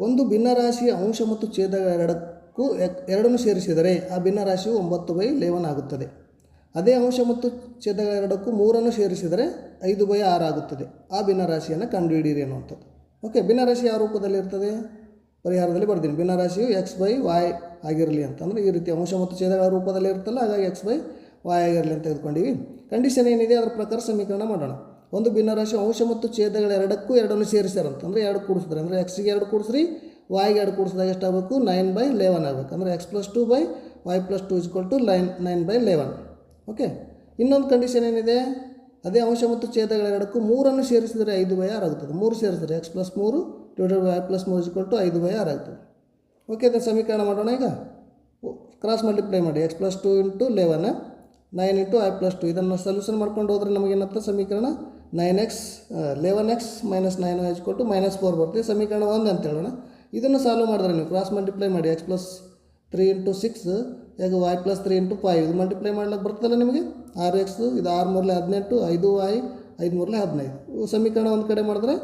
ಒಂದು ಭಿನ್ನರಾಶಿಯ ಅಂಶ ಮತ್ತು ಛೇದಗಳೆರಡಕ್ಕೂ ಎಕ್- ಎರಡನ್ನು ಸೇರಿಸಿದರೆ ಆ ಭಿನ್ನರಾಶಿಯು ಒಂಬತ್ತು ಬೈ ಲೆವೆನ್ ಆಗುತ್ತದೆ. ಅದೇ ಅಂಶ ಮತ್ತು ಛೇದಗಳೆರಡಕ್ಕೂ ಮೂರನ್ನು ಸೇರಿಸಿದರೆ ಐದು ಬೈ ಆರು ಆಗುತ್ತದೆ. ಆ ಭಿನ್ನರಾಶಿಯನ್ನು ಕಂಡುಹಿಡಿಯಿರಿ ಅನ್ನುವಂಥದ್ದು. ಓಕೆ ಭಿನ್ನರಾಶಿ ಯಾವ ರೂಪದಲ್ಲಿ ಇರ್ತದೆ? ಪರಿಹಾರದಲ್ಲಿ ಬರ್ತೀನಿ. ಭಿನ್ನರಾಶಿಯು ಎಕ್ಸ್ ಬೈ ವಾಯ್ ಆಗಿರಲಿ ಅಂತಂದರೆ ಈ ರೀತಿ ಅಂಶ ಮತ್ತು ಛೇದಗಳ ರೂಪದಲ್ಲಿ ಇರುತ್ತಲ್ಲ, ಹಾಗಾಗಿ ಎಕ್ಸ್ ಬೈ ವಾಯ್ ಆಗಿರಲಿ ಅಂತ ತೆಗೆದುಕೊಂಡಿವಿ. ಕಂಡೀಷನ್ ಏನಿದೆ? ಅದರ ಪ್ರಕಾರ ಸಮೀಕರಣ ಮಾಡೋಣ. ಒಂದು ಭಿನ್ನರಾಶಿ ಅಂಶ ಮತ್ತು ಛೇದಗಳ ಎರಡಕ್ಕೂ ಎರಡನ್ನು ಸೇರಿಸ್ಯಾರಂತ ಅಂದರೆ ಎರಡು ಕೂಡಿಸಿದ್ರೆ, ಅಂದರೆ ಎಕ್ಸ್ಗೆ ಎರಡು ಕೂಡಿಸ್ರಿ ವಾಯ್ಗೆ ಎರಡು ಕೂಡಿಸಿದಾಗ ಎಷ್ಟಾಗಬೇಕು? ನೈನ್ ಬೈ ಲೆವೆನ್ ಆಗಬೇಕು. ಅಂದರೆ x plus two by y plus two equal to line nine by eleven okay ಇನ್ನೊಂದು ಕಂಡೀಷನ್ ಏನಿದೆ? ಅದೇ ಅಂಶ ಮತ್ತು ಛೇದಗಳ ಎರಡಕ್ಕೂ ಮೂರನ್ನು ಸೇರಿಸಿದರೆ ಐದು ಬೈ ಆರು ಆಗುತ್ತದೆ ಮೂರು ಸೇರಿಸಿದ್ರೆ ಎಕ್ಸ್ ಪ್ಲಸ್ ಮೂರು ಬೈ ವೈ ಪ್ಲಸ್ ಮೂರು ಇಸ್ಕೊಲ್ ಟು ಐದು ಬೈ ಆರ್ ಆಗ್ತದೆ. ಓಕೆ ಅದನ್ನು ಸಮೀಕರಣ ಮಾಡೋಣ ಈಗ. ಕ್ರಾಸ್ ಮಲ್ಟಿಪ್ಲೈ ಮಾಡಿ. X plus two into eleven nine into y plus two ಇದನ್ನು ಸೊಲ್ಯೂಷನ್ ಮಾಡ್ಕೊಂಡು ಹೋದ್ರೆ ನಮಗೇನತ್ತ ಸಮೀಕರಣ? Nine x eleven x minus nine h ಕೊಟ್ಟು ಮೈನಸ್ ಫೋರ್ ಬರ್ತದೆ. ಸಮೀಕರಣ ಒಂದು ಅಂತ ಹೇಳೋಣ. ಇದನ್ನು ಸಾಲ್ವ್ ಮಾಡಿದ್ರೆ ನೀವು ಕ್ರಾಸ್ ಮಲ್ಟಿಪ್ಲೈ ಮಾಡಿ. X plus three into six ಈಗ y plus three into five ಇದು ಮಲ್ಟಿಪ್ಲೈ ಮಾಡ್ಲಿಕ್ಕೆ ಬರ್ತದಲ್ಲ ನಿಮಗೆ? ಆರು ಎಕ್ಸ್ ಇದು ಆರು ಮೂರಲೆ ಹದಿನೆಂಟು, ಐದು ವೈ ಐದು ಮೂರಲೆ ಹದಿನೈದು. ಸಮೀಕರಣ ಒಂದು ಕಡೆ ಮಾಡಿದ್ರೆ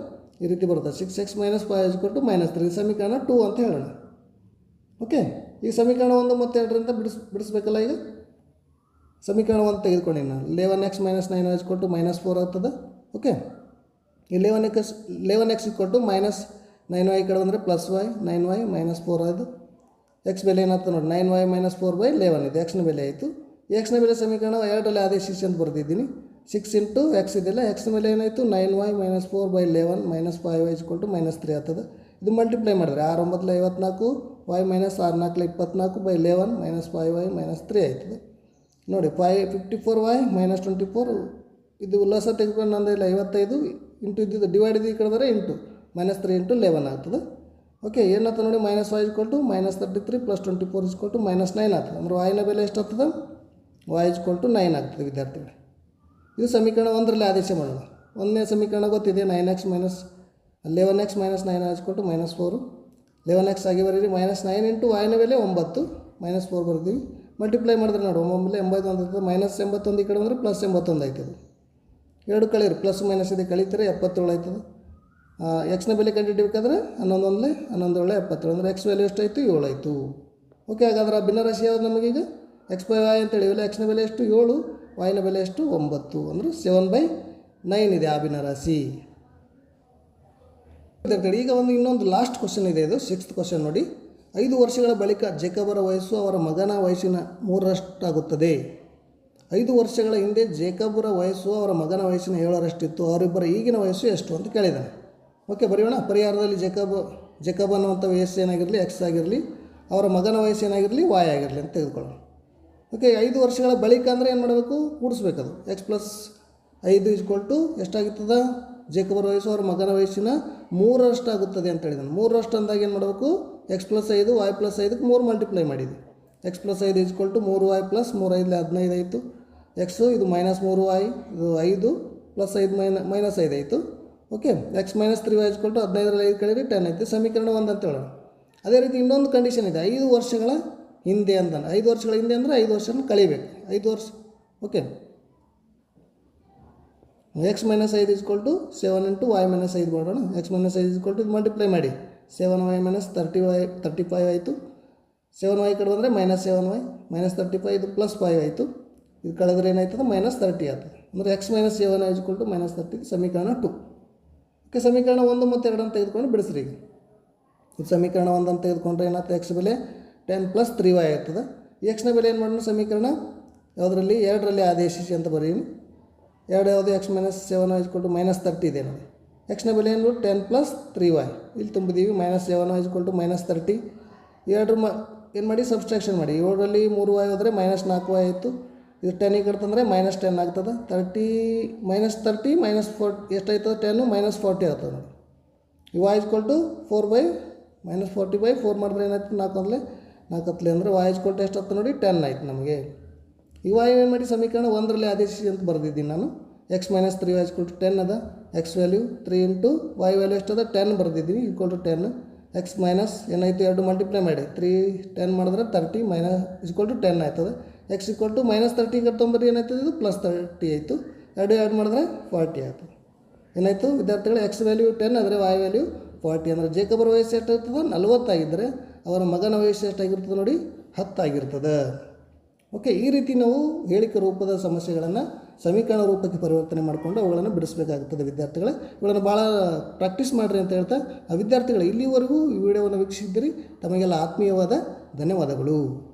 ಈ ರೀತಿ ಬರ್ತದೆ ಸಿಕ್ಸ್ ಎಕ್ಸ್ ಮೈನಸ್ ಫೈವ್ ಕೊಟ್ಟು ಮೈನಸ್ ತ್ರೀ ಸಮೀಕರಣ ಟೂ ಅಂತ ಹೇಳೋಣ. ಓಕೆ ಈ ಸಮೀಕರಣ ಒಂದು ಮತ್ತು ಎರಡರಿಂದ ಬಿಡಿಸ್, ಬಿಡಿಸ್ಬೇಕಲ್ಲ ಈಗ? ಸಮೀಕರಣ ಒಂದು ತೆಗೆದುಕೊಂಡಿ ನಾನು. Eleven x minus nine h ಕೊಟ್ಟು ಮೈನಸ್ ಫೋರ್ ಆಗ್ತದೆ? Okay eleven x eleven x ಕೊಟ್ಟು ಮೈನಸ್ ನೈನ್ ವೈ ಕಡೆ ಬಂದರೆ plus y nine y minus four ಆಯಿತು ಎಕ್ಸ್ ಬೆಲೆ ಏನಾಗ್ತದೆ ನೋಡಿ nine y minus four by eleven ಇದು. ಎಕ್ಸ್ನ ಬೆಲೆ ಆಯಿತು. ಎಕ್ಸ್ನ ಬೆಲೆ ಸಮೀಕರಣ ಎರಡರಲ್ಲಿ ಆದೇಶಿಸಿ ಅಂತ ಬರೆದಿದ್ದೀನಿ. ಸಿಕ್ಸ್ ಇಂಟು ಎಕ್ಸ್ ಇದೆಲ್ಲ ಎಕ್ಸ್ನ ಬೆಲೆ ಏನಾಯಿತು? Nine y minus four by eleven minus five y ಕೊಟ್ಟು ಮೈನಸ್ ತ್ರೀ ಆಗ್ತದೆ. ಇದು ಮಲ್ಟಿಪ್ಲೈ ಮಾಡಿದ್ರೆ ಆರು ಒಂಬತ್ತಲ ಐವತ್ನಾಲ್ಕು ವೈ ಮೈನಸ್ ಆರು ನಾಲ್ಕಲ ಇಪ್ಪತ್ನಾಲ್ಕು by eleven minus five y minus three ಆಯ್ತದೆ. ನೋಡಿ five fifty four y minus twenty four ಇದು ಉಲ್ಲಾಸ ತೆಗೆದುಕೊಂಡು ಅಂದರೆ ಇಲ್ಲ ಐವತ್ತೈದು ಇಂಟು ಇದ್ದಿದ್ದು ಡಿವೈಡ್ ಈ ಕಡೆ ಬಂದರೆ into minus three into eleven ಆಗ್ತದೆ. ಓಕೆ ಏನಾಗ್ತದೆ ನೋಡಿ ಮೈನಸ್ ವೈ ಕೊಟ್ಟು minus thirty three plus twenty four ಇಸ್ಕೊಟ್ಟು minus nine ಆಗ್ತದೆ. ಅಂದ್ರೆ ವಾಯಿನ ಬೆಲೆ ಎಷ್ಟಾಗ್ತದೆ ವೈ ಇಸ್ಕೊಟ್ಟು ನೈನ್ ಆಗ್ತದೆ ವಿದ್ಯಾರ್ಥಿಗಳು. ಇದು ಸಮೀಕರಣ ಒಂದರಲ್ಲಿ ಆದೇಶ ಮಾಡೋಣ. ಒಂದನೇ ಸಮೀಕರಣ ಗೊತ್ತಿದೆ nine x minus eleven x minus nine ಹಚ್ಕೊಟ್ಟು minus four eleven x ಆಗಿ ಬರೀರಿ ಮೈನಸ್ ನೈನ್ ಇಂಟು ವಾಯಿನ ಬೆಲೆ ಒಂಬತ್ತು. ಮೈನಸ್ ಫೋರ್ ಬರ್ತೀವಿ ಮಲ್ಟಿಪ್ಲೈ ಮಾಡಿದ್ರೆ ನೋಡಿ ಒಂಬೊಮ್ಮಲೆ ಎಂಬತ್ತೊಂದು ಮೈನಸ್ ಎಂಬತ್ತೊಂದು ಈ ಕಡೆ ಅಂದರೆ ಪ್ಲಸ್ ಎಂಬತ್ತೊಂದು ಆಯ್ತದೆ ಎರಡು ಕಳೀರಿ ಪ್ಲಸ್ ಮೈನಸ್ ಇದೆ ಕಳೀತಾರೆ ಎಪ್ಪತ್ತೇಳು ಆಯ್ತದೆ. ಎಕ್ಸ್ನ ಬೆಲೆ ಕಂಡುಹಿಡಿಬೇಕಾದ್ರೆ ಹನ್ನೊಂದು ಹನ್ನೊಂದೇಳೆ ಎಪ್ಪತ್ತೇಳು, ಅಂದರೆ ಎಕ್ಸ್ ವ್ಯಾಲ್ಯೂ ಎಷ್ಟಾಯಿತು? ಏಳು ಆಯಿತು. ಓಕೆ ಹಾಗಾದ್ರೆ ಆ ಭಿನ್ನರಾಶಿ ಯಾವುದು ನಮಗೀಗ ಎಕ್ಸ್ ಬೈ ವೈ ಅಂತ ಇವೆಲ್ಲ ಎಕ್ಸ್ನ ಬೆಲೆ ಎಷ್ಟು? ಏಳು ವಾಯ್ನ ಬೆಲೆ ಎಷ್ಟು? ಒಂಬತ್ತು, ಅಂದರೆ ಸೆವೆನ್ ಬೈ ನೈನ್ ಇದೆ ಆ ಭಿನ್ನರಾಶಿ ಈಗ ಒಂದು ಇನ್ನೊಂದು ಲಾಸ್ಟ್ ಕ್ವಶನ್ ಇದೆ ಇದು ಸಿಕ್ಸ್ತ್ ಕ್ವಶನ್ ನೋಡಿ. ಐದು ವರ್ಷಗಳ ಬಳಿಕ ಜೇಕಬರ ವಯಸ್ಸು ಅವರ ಮಗನ ವಯಸ್ಸಿನ ಮೂರರಷ್ಟಾಗುತ್ತದೆ. ಐದು ವರ್ಷಗಳ ಹಿಂದೆ ಜೇಕಬ್ರ ವಯಸ್ಸು ಅವರ ಮಗನ ವಯಸ್ಸಿನ ಏಳರಷ್ಟಿತ್ತು. ಅವರಿಬ್ಬರ ಈಗಿನ ವಯಸ್ಸು ಎಷ್ಟು ಅಂತ ಕೇಳಿದ್ದಾನೆ. ಓಕೆ, ಬರೆಯೋಣ. ಪರಿಹಾರದಲ್ಲಿ ಜೇಕಬ್ ಜೇಕಬ್ ಅನ್ನುವಂಥ ವಯಸ್ಸು ಏನಾಗಿರಲಿ ಎಕ್ಸ್ ಆಗಿರಲಿ, ಅವರ ಮಗನ ವಯಸ್ಸು ಏನಾಗಿರಲಿ ವಾಯ್ ಆಗಿರಲಿ ಅಂತ ತೆಗೆದುಕೊಳ್ಳೋಣ. ಓಕೆ, ಐದು ವರ್ಷಗಳ ಬಳಿಕ ಅಂದರೆ ಏನು ಮಾಡಬೇಕು? ಕೂಡಿಸ್ಬೇಕದು ಎಕ್ಸ್ ಪ್ಲಸ್ ಐದು ಇಸ್ಕೊಲ್ ಟು ಎಷ್ಟಾಗುತ್ತದ ಜೇಕಬರ ವಯಸ್ಸು ಅವರ ಮಗನ ವಯಸ್ಸಿನ ಮೂರರಷ್ಟು ಆಗುತ್ತದೆ ಅಂತ ಹೇಳಿದ್ದಾನೆ. ಮೂರರಷ್ಟು ಅಂದಾಗ ಏನು ಮಾಡಬೇಕು? ಎಕ್ಸ್ ಪ್ಲಸ್ ಐದು ವಾಯ್ ಪ್ಲಸ್ ಐದಕ್ಕೆ ಮೂರು ಮಲ್ಟಿಪ್ಲೈ ಮಾಡಿದ್ವಿ ಎಕ್ಸ್ ಪ್ಲಸ್ ಐದು ಇಸ್ಕೊಲ್ ಟು ಮೂರು ವಾಯ್ ಪ್ಲಸ್ ಮೂರು ಐದು ಹದಿನೈದು ಆಯಿತು. ಎಕ್ಸು ಇದು ಮೈನಸ್ ಮೂರು ವೈ ಇದು ಐದು ಪ್ಲಸ್ ಐದು ಮೈನ ಮೈನಸ್ ಐದು ಆಯಿತು. Okay x minus three y ಇಸ್ಕೊಟ್ಟು ಹದಿನೈದರಲ್ಲಿ ಐದು ಕಳೆದ್ರೆ ಟೆನ್ ಆಯಿತು. ಸಮೀಕರಣ ಒಂದು ಅಂತ ಹೇಳೋಣ. ಅದೇ ರೀತಿ ಇನ್ನೊಂದು ಕಂಡೀಷನ್ ಇದೆ. ಐದು ವರ್ಷಗಳ ಹಿಂದೆ ಅಂತಾನೆ. ಐದು ವರ್ಷಗಳ ಹಿಂದೆ ಅಂದರೆ ಐದು ವರ್ಷನ ಕಳಿಬೇಕು. ಐದು ವರ್ಷ. ಓಕೆ ಎಕ್ಸ್ ಮೈನಸ್ ಐದು equal to seven into y minus ಐದು ಮಾಡೋಣ. ಎಕ್ಸ್ ಮೈನಸ್ ಐದು ಇಸ್ಕೊಲ್ ಟು ಇದು ಮಲ್ಟಿಪ್ಲೈ ಮಾಡಿ. Seven y minus thirty y thirty five ಆಯಿತು. ಸೆವೆನ್ ವೈ ಕಡೆ ಬಂದರೆ minus seven y minus thirty five ಇದು ಪ್ಲಸ್ ಫೈವ್ ಆಯಿತು. ಇದು ಕಳೆದ್ರೆ ಏನಾಯ್ತದೆ? ಮೈನಸ್ ತರ್ಟಿ ಆಯ್ತು. ಅಂದರೆ x minus seven equal to minus thirty ಸಮೀಕರಣ ಟು ಓಕೆ ಸಮೀಕರಣ ಒಂದು ಮತ್ತು ಎರಡನ್ನು ತೆಗೆದುಕೊಂಡು ಬಿಡಿಸ್ರಿ ಈಗ. ಇದು ಸಮೀಕರಣ ಒಂದನ್ನು ತೆಗೆದುಕೊಂಡ್ರೆ ಏನಾಗ್ತದೆ? ಎಕ್ಸ್ ಬೆಲೆ ಟೆನ್ ಪ್ಲಸ್ ತ್ರೀ ವೈ ಆಗ್ತದೆ. ಎಕ್ಸ್ನ ಬೆಲೆ ಏನು ಮಾಡೋಣ ಸಮೀಕರಣ ಯಾವುದರಲ್ಲಿ? ಎರಡರಲ್ಲಿ ಆದೇಶಿಸಿ ಅಂತ ಬರೀನಿ ಎರಡು ಯಾವುದು? X minus seven equal to minus thirty ಇದೆ ನೋಡಿ. ಎಕ್ಸ್ನ ಬೆಲೆ ಏನು ಟೆನ್ ಪ್ಲಸ್ ತ್ರೀ ವೈ ಇಲ್ಲಿ ತುಂಬಿದ್ದೀವಿ minus seven equal to minus thirty ಎರಡರ ಮ ಏನು ಮಾಡಿ? ಸಬ್ಸ್ಟ್ರಾಕ್ಷನ್ ಮಾಡಿ. ಏಳರಲ್ಲಿ ಮೂರು ವೈ ಹೋದರೆ ಮೈನಸ್ ನಾಲ್ಕು ವೈ ಆಯಿತು. ಇದು ಟೆನ್ನಿಗೆ ಕಟ್ತಂದರೆ ಮೈನಸ್ ಟೆನ್ ಆಗ್ತದೆ. Thirty minus thirty minus forty ಎಷ್ಟಾಯ್ತದೆ ten minus forty ಆಗ್ತದೆ ನೋಡಿ ಇವು equal to four by minus forty by four ಮಾಡಿದ್ರೆ ಏನಾಯ್ತು ನಾಲ್ಕು ಅಂದರೆ ನಾಲ್ಕು ಹತ್ತಲೆ ಅಂದರೆ ವಾಯ್ ಇಸ್ಕೊಲ್ ಟು ಎಷ್ಟು ಹತ್ತು ನೋಡಿ ಟೆನ್ ಆಯ್ತು ನಮಗೆ. ವಾಯ್ ಏನು ಮಾಡಿ ಸಮೀಕರಣ ಒಂದರಲ್ಲಿ ಆದೇಶಿಸಿ ಅಂತ ಬರೆದಿದ್ದೀನಿ ನಾನು. X minus three y equal to ten ಅದ. X value three into y value ಎಷ್ಟದ ten ಬರೆದಿದ್ದೀನಿ equal to ten x minus ಏನಾಯ್ತು? ಎರಡು ಮಲ್ಟಿಪ್ಲೈ ಮಾಡಿ. ತ್ರೀ ಟೆನ್ ಮಾಡಿದ್ರೆ thirty minus equal to ten ಆಯ್ತದೆ. X equal to minus thirty ಕಟ್ಕೊಂಬರಿ ಏನಾಯ್ತದೆ ಇದು? Plus thirty ಆಯಿತು. ಎರಡು ಎರಡು ಮಾಡಿದ್ರೆ? ಫಾರ್ಟಿ ಆಯಿತು. ಏನಾಯಿತು? ವಿದ್ಯಾರ್ಥಿಗಳು ಎಕ್ಸ್ ವ್ಯಾಲ್ಯೂ ಟೆನ್ ಆದರೆ ವಾಯ್ ವ್ಯಾಲ್ಯೂ ಫಾರ್ಟಿ ಅಂದರೆ ಜೇಕಬರ್ ವಯಸ್ಸು ಎಷ್ಟಾಗ್ತದೆ? ನಲ್ವತ್ತಾಗಿದ್ದರೆ ಅವರ ಮಗನ ವಯಸ್ಸು ಎಷ್ಟಾಗಿರ್ತದೆ ನೋಡಿ? ಹತ್ತಾಗಿರ್ತದೆ. ಓಕೆ ಈ ರೀತಿ ನಾವು ಹೇಳಿಕೆ ರೂಪದ ಸಮಸ್ಯೆಗಳನ್ನು ಸಮೀಕರಣ ರೂಪಕ್ಕೆ ಪರಿವರ್ತನೆ ಮಾಡಿಕೊಂಡು ಅವುಗಳನ್ನು ಬಿಡಿಸಬೇಕಾಗುತ್ತದೆ ವಿದ್ಯಾರ್ಥಿಗಳೇ. ಇವುಗಳನ್ನು ಭಾಳ ಪ್ರಾಕ್ಟೀಸ್ ಮಾಡಿರಿ ಅಂತ ಹೇಳ್ತಾ ಆ ವಿದ್ಯಾರ್ಥಿಗಳು, ಇಲ್ಲಿವರೆಗೂ ಈ ವಿಡಿಯೋವನ್ನು ವೀಕ್ಷಿಸಿದ್ದೀರಿ. ತಮಗೆಲ್ಲ ಆತ್ಮೀಯವಾದ ಧನ್ಯವಾದಗಳು.